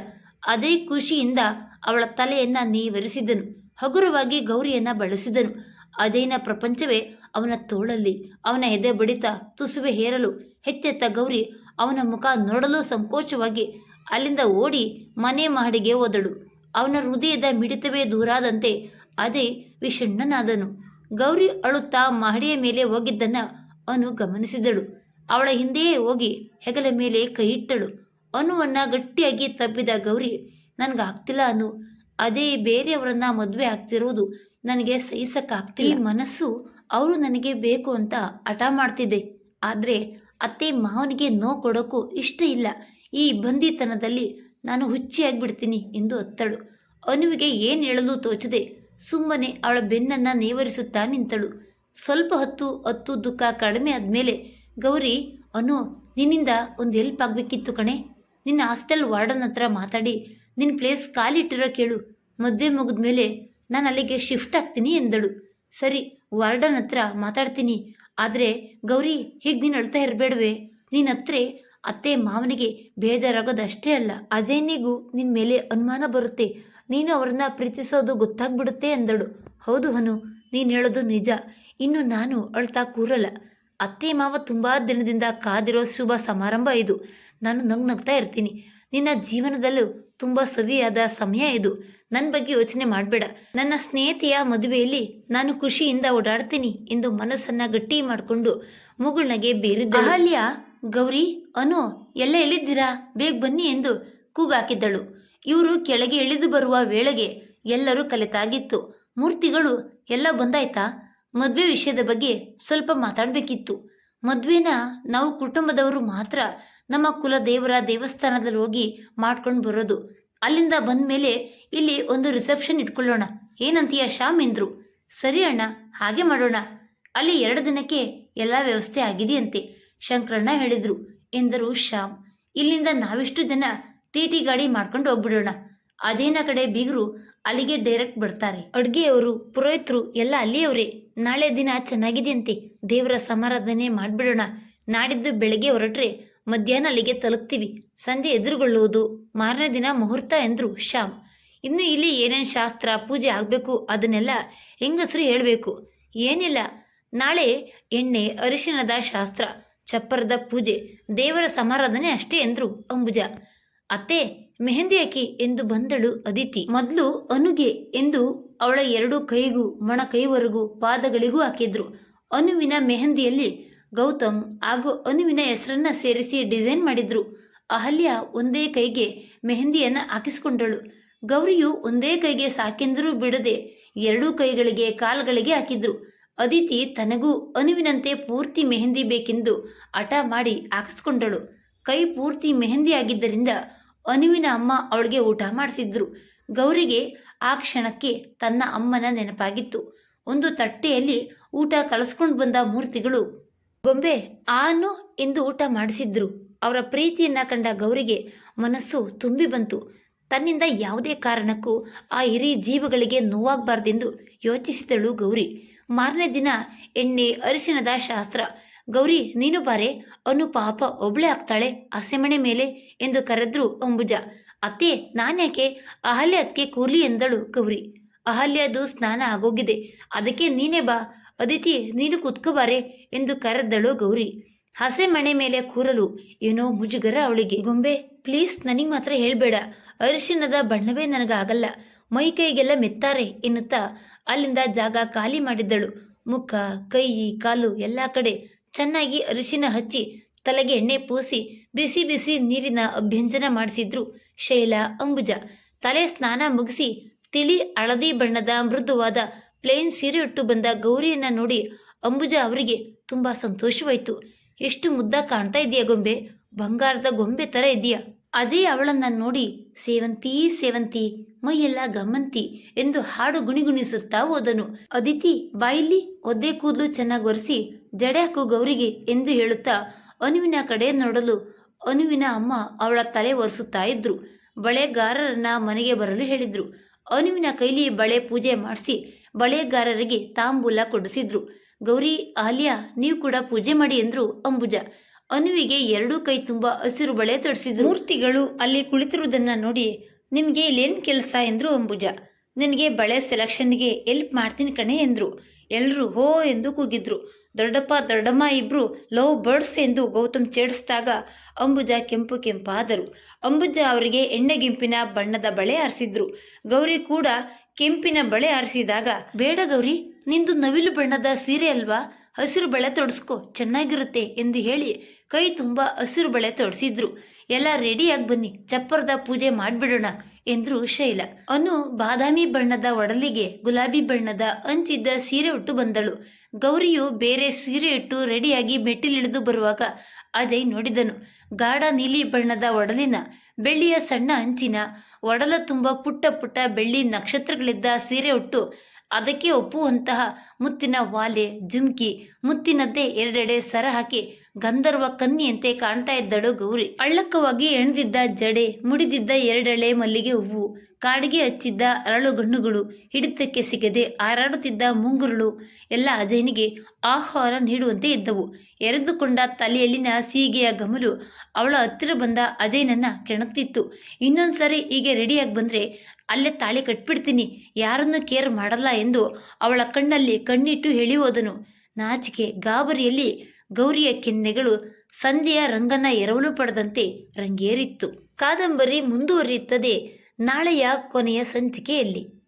ಅದೇ ಖುಷಿಯಿಂದ ಅವಳ ತಲೆಯನ್ನು ನೀವರಿಸಿದನು ಹಗುರವಾಗಿ ಗೌರಿಯನ್ನ ಬಳಸಿದನು. ಅಜಯ್ನ ಪ್ರಪಂಚವೇ ಅವನ ತೋಳಲ್ಲಿ, ಅವನ ಎದೆ ಬಡಿತ ತುಸುವೆ ಹೇರಲು ಹೆಚ್ಚೆತ್ತ ಗೌರಿ ಅವನ ಮುಖ ನೋಡಲು ಸಂಕೋಚವಾಗಿ ಅಲ್ಲಿಂದ ಓಡಿ ಮನೆ ಮಹಡಿಗೆ ಓದಳು ಅವನ ಹೃದಯದ ಮಿಡಿತವೇ ದೂರಾದಂತೆ ಅಜಯ್ ವಿಷಣ್ಣನಾದನು. ಗೌರಿ ಅಳುತ್ತಾ ಮಹಡಿಯ ಮೇಲೆ ಹೋಗಿದ್ದನ್ನು ಅನು ಗಮನಿಸಿದಳು. ಅವಳ ಹಿಂದೆಯೇ ಹೋಗಿ ಹೆಗಲ ಮೇಲೆ ಕೈಯಿಟ್ಟಳು. ಅನುವನ್ನ ಗಟ್ಟಿಯಾಗಿ ತಬ್ಬಿದ ಗೌರಿ ನನ್ಗಾಗ್ತಿಲ್ಲ ಅನು. ಅದೇ ಬೇರೆಯವರನ್ನ ಮದುವೆ ಆಗ್ತಿರೋದು ನನಗೆ ಸಹಿಸಕ್ಕಾಗ್ತಿಲ್ಲ. ಈ ಮನಸ್ಸು ಅವರು ನನಗೆ ಬೇಕು ಅಂತ ಹಠ ಮಾಡ್ತಿದ್ದೆ ಆದರೆ ಅತ್ತೆ ಮಾವನಿಗೆ ನೋ ಕೊಡೋಕ್ಕೂ ಇಷ್ಟ ಇಲ್ಲ. ಈ ಬಂದಿತನದಲ್ಲಿ ನಾನು ಹುಚ್ಚಿಯಾಗ್ಬಿಡ್ತೀನಿ ಎಂದು ಅತ್ತಳು. ಅನುವಿಗೆ ಏನು ಹೇಳಲು ತೋಚದೆ ಸುಮ್ಮನೆ ಅವಳ ಬೆನ್ನನ್ನು ನೇವರಿಸುತ್ತಾ ನಿಂತಳು. ಸ್ವಲ್ಪ ಹೊತ್ತು ಹತ್ತು ದುಃಖ ಕಡಿಮೆ ಆದಮೇಲೆ ಗೌರಿ, ಅನು, ನಿನ್ನಿಂದ ಒಂದು ಹೆಲ್ಪ್ ಆಗಬೇಕಿತ್ತು ಕಣೆ. ನಿನ್ನ ಹಾಸ್ಟೆಲ್ ವಾರ್ಡನ್ ಹತ್ರ ಮಾತಾಡಿ. ನಿನ್ನ ಪ್ಲೇಸ್ ಕಾಲಿಟ್ಟಿರೋ ಕೇಳು. ಮದುವೆ ಮುಗಿದ್ಮೇಲೆ ನಾನು ಅಲ್ಲಿಗೆ ಶಿಫ್ಟ್ ಆಗ್ತೀನಿ ಎಂದಳು. ಸರಿ, ವಾರ್ಡನ್ ಹತ್ರ ಮಾತಾಡ್ತೀನಿ. ಆದರೆ, ಗೌರಿ, ಹೀಗೆ ನೀನು ಅಳ್ತಾ ಇರಬೇಡವೆ? ನೀನು ಹತ್ರ ಅತ್ತೆ ಮಾವನಿಗೆ ಬೇಜಾರಾಗೋದಷ್ಟೇ ಅಲ್ಲ. ಅಜಯ್ನಿಗೂ ನಿನ್ನ ಮೇಲೆ ಅನುಮಾನ ಬರುತ್ತೆ. ನೀನು ಅವ್ರನ್ನ ಪ್ರೀತಿಸೋದು ಗೊತ್ತಾಗ್ಬಿಡುತ್ತೆ ಎಂದಳು. ಹೌದು ಹನು ನೀನು ಹೇಳೋದು ನಿಜ. ಇನ್ನು ನಾನು ಅಳ್ತಾ ಕೂರಲ್ಲ. ಅತ್ತೆ ಮಾವ ತುಂಬ ದಿನದಿಂದ ಕಾದಿರೋ ಶುಭ ಸಮಾರಂಭ ಇದು. ನಾನು ನಂಗ್ ನಗ್ತಾ ಇರ್ತೀನಿ. ನಿನ್ನ ಜೀವನದಲ್ಲೂ ತುಂಬ ಸವಿಯಾದ ಸಮಯ ಇದು. ನನ್ನ ಬಗ್ಗೆ ಯೋಚನೆ ಮಾಡಬೇಡ. ನನ್ನ ಸ್ನೇಹಿತೆಯ ಮದುವೆಯಲ್ಲಿ ನಾನು ಖುಷಿಯಿಂದ ಓಡಾಡ್ತೀನಿ ಎಂದು ಮನಸ್ಸನ್ನ ಗಟ್ಟಿ ಮಾಡಿಕೊಂಡು ಮುಗುಳ್ನಗೆ ಬೇರಿದ್ದ ಅಹಲ್ಯ, ಗೌರಿ, ಅನು, ಎಲ್ಲ ಎಲ್ಲಿದ್ದೀರಾ? ಬೇಗ ಬನ್ನಿ ಎಂದು ಕೂಗಾಕಿದ್ದಳು. ಇವರು ಕೆಳಗೆ ಇಳಿದು ಬರುವ ವೇಳೆಗೆ ಎಲ್ಲರೂ ಕಲೆತಾಗಿತ್ತು. ಮೂರ್ತಿಗಳು ಎಲ್ಲ ಬಂದಾಯ್ತಾ? ಮದುವೆ ವಿಷಯದ ಬಗ್ಗೆ ಸ್ವಲ್ಪ ಮಾತಾಡಬೇಕಿತ್ತು. ಮದುವೆನ ನಾವು ಕುಟುಂಬದವರು ಮಾತ್ರ ನಮ್ಮ ಕುಲ ದೇವರ ದೇವಸ್ಥಾನದಲ್ಲಿ ಹೋಗಿ ಮಾಡ್ಕೊಂಡು ಬರೋದು. ಅಲ್ಲಿಂದ ಬಂದ ಮೇಲೆ ಇಲ್ಲಿ ಒಂದು ರಿಸೆಪ್ಷನ್ ಇಟ್ಕೊಳ್ಳೋಣ. ಏನಂತೀಯ ಶ್ಯಾಮ್ ಎಂದ್ರು. ಸರಿ ಅಣ್ಣ, ಹಾಗೆ ಮಾಡೋಣ. ಅಲ್ಲಿ ಎರಡು ದಿನಕ್ಕೆ ಎಲ್ಲ ವ್ಯವಸ್ಥೆ ಆಗಿದೆಯಂತೆ, ಶಂಕರಣ್ಣ ಹೇಳಿದ್ರು ಎಂದರು ಶ್ಯಾಮ್. ಇಲ್ಲಿಂದ ನಾವಿಷ್ಟು ಜನ ಟಿ ಟಿ ಗಾಡಿ ಮಾಡ್ಕೊಂಡು ಹೋಗ್ಬಿಡೋಣ. ಅಜಯ್ನ ಕಡೆ ಬೀಗರು ಅಲ್ಲಿಗೆ ಡೈರೆಕ್ಟ್ ಬರ್ತಾರೆ. ಅಡುಗೆಯವರು, ಪುರೋಹಿತರು ಎಲ್ಲ ಅಲ್ಲಿಯವರೇ. ನಾಳೆ ದಿನ ಚೆನ್ನಾಗಿದೆಯಂತೆ. ದೇವರ ಸಮಾರಾಧನೆ ಮಾಡಿಬಿಡೋಣ. ನಾಡಿದ್ದು ಬೆಳಗ್ಗೆ ಹೊರಟ್ರೆ ಮಧ್ಯಾಹ್ನ ಅಲ್ಲಿಗೆ ತಲುಪ್ತೀವಿ. ಸಂಜೆ ಎದುರುಗೊಳ್ಳುವುದು. ಮಾರನೇ ದಿನ ಮುಹೂರ್ತ ಎಂದರು ಶ್ಯಾಮ್. ಇನ್ನು ಇಲ್ಲಿ ಏನೇನು ಶಾಸ್ತ್ರ, ಪೂಜೆ ಆಗಬೇಕು ಅದನ್ನೆಲ್ಲ ಹೆಂಗಸರು ಹೇಳಬೇಕು? ಏನಿಲ್ಲ. ನಾಳೆ ಎಣ್ಣೆ, ಅರಿಶಿಣದ ಶಾಸ್ತ್ರ, ಚಪ್ಪರದ ಪೂಜೆ, ದೇವರ ಸಮಾರಾಧನೆ ಅಷ್ಟೇ ಎಂದ್ರು ಅಂಬುಜ. ಅತ್ತೆ, ಮೆಹಂದಿ ಹಾಕಿ ಎಂದು ಬಂದಳು ಅದಿತಿ. ಮೊದಲು ಅನುಗೆ ಎಂದು ಅವಳ ಎರಡು ಕೈಗೂ, ಮಣ ಕೈವರೆಗೂ, ಪಾದಗಳಿಗೂ ಹಾಕಿದ್ರು. ಅನುವಿನ ಮೆಹಂದಿಯಲ್ಲಿ ಗೌತಮ್ ಹಾಗೂ ಅನುವಿನ ಹೆಸರನ್ನ ಸೇರಿಸಿ ಡಿಸೈನ್ ಮಾಡಿದ್ರು. ಅಹಲ್ಯ ಒಂದೇ ಕೈಗೆ ಮೆಹಂದಿಯನ್ನ ಹಾಕಿಸ್ಕೊಂಡಳು. ಗೌರಿಯು ಒಂದೇ ಕೈಗೆ ಸಾಕೆಂದರೂ ಬಿಡದೆ ಎರಡೂ ಕೈಗಳಿಗೆ ಕಾಲ್ಗಳಿಗೆ ಹಾಕಿದ್ರು. ಅದಿತಿ ತನಗೂ ಅನುವಿನಂತೆ ಪೂರ್ತಿ ಮೆಹಂದಿ ಬೇಕೆಂದು ಹಠ ಮಾಡಿ ಹಾಕಿಸ್ಕೊಂಡಳು. ಕೈ ಪೂರ್ತಿ ಮೆಹಂದಿ ಆಗಿದ್ದರಿಂದ ಅನುವಿನ ಅಮ್ಮ ಅವಳಿಗೆ ಊಟ ಮಾಡಿಸಿದ್ರು. ಗೌರಿಗೆ ಆ ಕ್ಷಣಕ್ಕೆ ತನ್ನ ಅಮ್ಮನ ನೆನಪಾಗಿತ್ತು. ಒಂದು ತಟ್ಟೆಯಲ್ಲಿ ಊಟ ಕಲಸ್ಕೊಂಡು ಬಂದ ಮೂರ್ತಿಗಳು, ಗೊಂಬೆ, ಆನು ಎಂದು ಊಟ ಮಾಡಿಸಿದ್ರು. ಅವರ ಪ್ರೀತಿಯನ್ನ ಕಂಡ ಗೌರಿಗೆ ಮನಸ್ಸು ತುಂಬಿ ಬಂತು. ತನ್ನಿಂದ ಯಾವುದೇ ಕಾರಣಕ್ಕೂ ಆ ಹಿರಿ ಜೀವಗಳಿಗೆ ನೋವಾಗಬಾರ್ದೆಂದು ಯೋಚಿಸಿದಳು ಗೌರಿ. ಮಾರನೇ ದಿನ ಎಣ್ಣೆ, ಅರಿಶಿಣದ ಶಾಸ್ತ್ರ, ಗೌರಿ, ನೀನು ಬಾರೆ, ಅನು ಪಾಪ ಒಬ್ಳೆ ಆಗ್ತಾಳೆ, ಹಸೆಮಣೆ ಮೇಲೆ ಎಂದು ಕರೆದ್ರು ಅಂಬುಜ. ಅತ್ತೆ, ನಾನ್ಯಾಕೆ? ಅಹಲ್ಯ ಅದಕ್ಕೆ ಕೂರ್ಲಿ ಎಂದಳು ಗೌರಿ. ಅಹಲ್ಯದು ಸ್ನಾನ ಆಗೋಗಿದೆ. ಅದಕ್ಕೆ ನೀನೇ ಬಾ. ಅದಿತಿ, ನೀನು ಕುತ್ಕೋಬಾರೆ ಎಂದು ಕರೆದಳು ಗೌರಿ. ಹಸೆ ಮಣೆ ಮೇಲೆ ಕೂರಲು ಏನೋ ಮುಜುಗರ ಅವಳಿಗೆ. ಗೊಂಬೆ, ಪ್ಲೀಸ್ ನನಗೆ ಮಾತ್ರ ಹೇಳಬೇಡ. ಅರಿಶಿಣದ ಬಣ್ಣವೇ ನನಗಾಗಲ್ಲ. ಮೈ ಕೈಗೆಲ್ಲ ಮೆತ್ತಾರೆ ಎನ್ನುತ್ತಾ ಅಲ್ಲಿಂದ ಜಾಗ ಖಾಲಿ ಮಾಡಿದ್ದಳು. ಮುಖ, ಕೈ, ಕಾಲು ಎಲ್ಲ ಕಡೆ ಚೆನ್ನಾಗಿ ಅರಿಶಿನ ಹಚ್ಚಿ ತಲೆಗೆ ಎಣ್ಣೆ ಪೂಸಿ ಬಿಸಿ ಬಿಸಿ ನೀರಿನ ಅಭ್ಯಂಜನ ಮಾಡಿಸಿದ್ರು. ಶೈಲಾ ಅಂಬುಜ. ತಲೆ ಸ್ನಾನ ಮುಗಿಸಿ ತಿಳಿ ಹಳದಿ ಬಣ್ಣದ ಮೃದುವಾದ ಪ್ಲೇನ್ ಸೀರೆ ಬಂದ ಗೌರಿಯನ್ನ ನೋಡಿ ಅಂಬುಜ ಅವರಿಗೆ ತುಂಬಾ ಸಂತೋಷವಾಯಿತು. ಎಷ್ಟು ಮುದ್ದ ಕಾಣ್ತಾ ಇದೆಯಾ ಗೊಂಬೆ? ಬಂಗಾರದ ಗೊಂಬೆ ತರ ಇದೆಯಾ ಅಜಯ್ ಅವಳನ್ನ ನೋಡಿ ಸೇವಂತಿ ಸೇವಂತಿ, ಮೈಯೆಲ್ಲ ಗಮ್ಮಂತಿ ಎಂದು ಹಾಡು ಗುಣಿಗುಣಿಸುತ್ತಾ ಹೋದನು. ಅದಿತಿ ಬಾಯಿಲಿ ಒದ್ದೆ ಕೂದಲು ಚೆನ್ನಾಗಿ ಒರೆಸಿ ಜಡೆ ಹಾಕು ಗೌರಿಗೆ ಎಂದು ಹೇಳುತ್ತಾ ಅನುವಿನ ಕಡೆ ನೋಡಲು ಅನುವಿನ ಅಮ್ಮ ಅವಳ ತಲೆ ಒರೆಸುತ್ತಾ ಇದ್ರು. ಬಳೆಗಾರರನ್ನ ಮನೆಗೆ ಬರಲು ಹೇಳಿದ್ರು. ಅನುವಿನ ಕೈಲಿ ಬಳೆ ಪೂಜೆ ಮಾಡಿಸಿ ಬಳೆಗಾರರಿಗೆ ತಾಂಬೂಲ ಕೊಡಿಸಿದ್ರು. ಗೌರಿ ಆಲಿಯಾ ನೀವು ಕೂಡ ಪೂಜೆ ಮಾಡಿ ಎಂದ್ರು ಅಂಬುಜ. ಅನುವಿಗೆ ಎರಡೂ ಕೈ ತುಂಬ ಹಸಿರು ಬಳೆ ತೊಡಿಸಿದ್ರು. ಮೂರ್ತಿಗಳು ಅಲ್ಲಿ ಕುಳಿತಿರುವುದನ್ನ ನೋಡಿ, ನಿಮಗೆ ಇಲ್ಲೇನು ಕೆಲಸ ಎಂದ್ರು ಅಂಬುಜ. ನಿನಗೆ ಬಳೆ ಸೆಲೆಕ್ಷನ್ಗೆ ಎಲ್ಪ್ ಮಾಡ್ತೀನಿ ಕಣೆ ಎಂದರು. ಎಲ್ಲರೂ ಹೋ ಎಂದು ಕೂಗಿದ್ರು. ದೊಡ್ಡಪ್ಪ ದೊಡ್ಡಮ್ಮ ಇಬ್ರು ಲವ್ ಬರ್ಡ್ಸ್ ಎಂದು ಗೌತಮ್ ಚೇಡಿಸಿದಾಗ ಅಂಬುಜ ಕೆಂಪು ಕೆಂಪಾದರು. ಅಂಬುಜ ಅವರಿಗೆ ಎಣ್ಣೆಗಿಂಪಿನ ಬಣ್ಣದ ಬಳೆ ಆರಿಸಿದ್ರು. ಗೌರಿ ಕೂಡ ಕೆಂಪಿನ ಬಳೆ ಆರಿಸಿದಾಗ, ಬೇಡ ಗೌರಿ, ನಿಂದು ನವಿಲು ಬಣ್ಣದ ಸೀರೆ ಅಲ್ವಾ? ಹಸಿರು ಬಳೆ ತೊಡಸ್ಕೊ, ಚೆನ್ನಾಗಿರುತ್ತೆ ಎಂದು ಹೇಳಿ ಕೈ ತುಂಬ ಹಸಿರು ಬಳೆ ತೊಡಸಿದ್ರು. ಎಲ್ಲ ರೆಡಿಯಾಗಿ ಬನ್ನಿ, ಚಪ್ಪರದ ಪೂಜೆ ಮಾಡಿಬಿಡೋಣ ಎಂದರು ಶೈಲ. ಅನು ಬಾದಾಮಿ ಬಣ್ಣದ ಒಡಲಿಗೆ ಗುಲಾಬಿ ಬಣ್ಣದ ಅಂಚಿದ್ದ ಸೀರೆ ಉಟ್ಟು ಬಂದಳು. ಗೌರಿಯು ಬೇರೆ ಸೀರೆ ಇಟ್ಟು ರೆಡಿಯಾಗಿ ಮೆಟ್ಟಿಲಿಳಿದು ಬರುವಾಗ ಅಜಯ್ ನೋಡಿದನು. ಗಾಢ ನೀಲಿ ಬಣ್ಣದ ಒಡಲಿನ, ಬೆಳ್ಳಿಯ ಸಣ್ಣ ಅಂಚಿನ, ಒಡಲ ತುಂಬ ಪುಟ್ಟ ಪುಟ್ಟ ಬೆಳ್ಳಿ ನಕ್ಷತ್ರಗಳಿದ್ದ ಸೀರೆ ಉಟ್ಟು ಅದಕ್ಕೆ ಒಪ್ಪುವಂತಹ ಮುತ್ತಿನ ವಾಲೆ, ಜುಮ್ಕಿ, ಮುತ್ತಿನದ್ದೇ ಎರಡೆಡೆ ಸರ ಹಾಕಿ ಗಂಧರ್ವ ಕನ್ನಿಯಂತೆ ಕಾಣ್ತಾ ಇದ್ದಳು ಗೌರಿ. ಅಳ್ಳಕ್ಕವಾಗಿ ಎಣೆದಿದ್ದ ಜಡೆ, ಮುಡಿದಿದ್ದ ಎರಡೆಳೆ ಮಲ್ಲಿಗೆ ಹೂವು ಕಾಡಿಗೆ ಹಚ್ಚಿದ್ದ ಅರಳುಗಣ್ಣುಗಳು ಹಿಡಿತಕ್ಕೆ ಸಿಗದೆ ಹಾರಾಡುತ್ತಿದ್ದ ಮುಂಗುರುಳು. ಎಲ್ಲ ಅಜಯನಿಗೆ ಆಹ್ವಾನ ನೀಡುವಂತೆ ಇದ್ದವು. ಎರೆದುಕೊಂಡ ತಲೆಯಲ್ಲಿನ ಸೀಗೆಯ ಗಮಲು ಅವಳ ಹತ್ತಿರ ಬಂದ ಅಜಯನನ್ನ ಕೆಣಕ್ತಿತ್ತು. ಇನ್ನೊಂದ್ಸರಿ ಹೀಗೆ ರೆಡಿಯಾಗಿ ಬಂದ್ರೆ ಅಲ್ಲೇ ತಾಳಿ ಕಟ್ಬಿಡ್ತೀನಿ, ಯಾರನ್ನೂ ಕೇರ್ ಮಾಡಲ್ಲ ಎಂದು ಅವಳ ಕಣ್ಣಲ್ಲಿ ಕಣ್ಣಿಟ್ಟು ಹೇಳಿ ಹೋದನು ನಾಚಿಕೆ ಗಾಬರಿಯಲ್ಲಿ ಗೌರಿಯ ಕೆನ್ನೆಗಳು ಸಂಜೆಯ ರಂಗನ ಎರವಲು ಪಡೆದಂತೆ ರಂಗೇರಿತ್ತು. ಕಾದಂಬರಿ ಮುಂದುವರಿಯುತ್ತದೆ. ನಾಳೆಯ ಕೊನೆಯ ಸಂಚಿಕೆಯಲ್ಲಿ.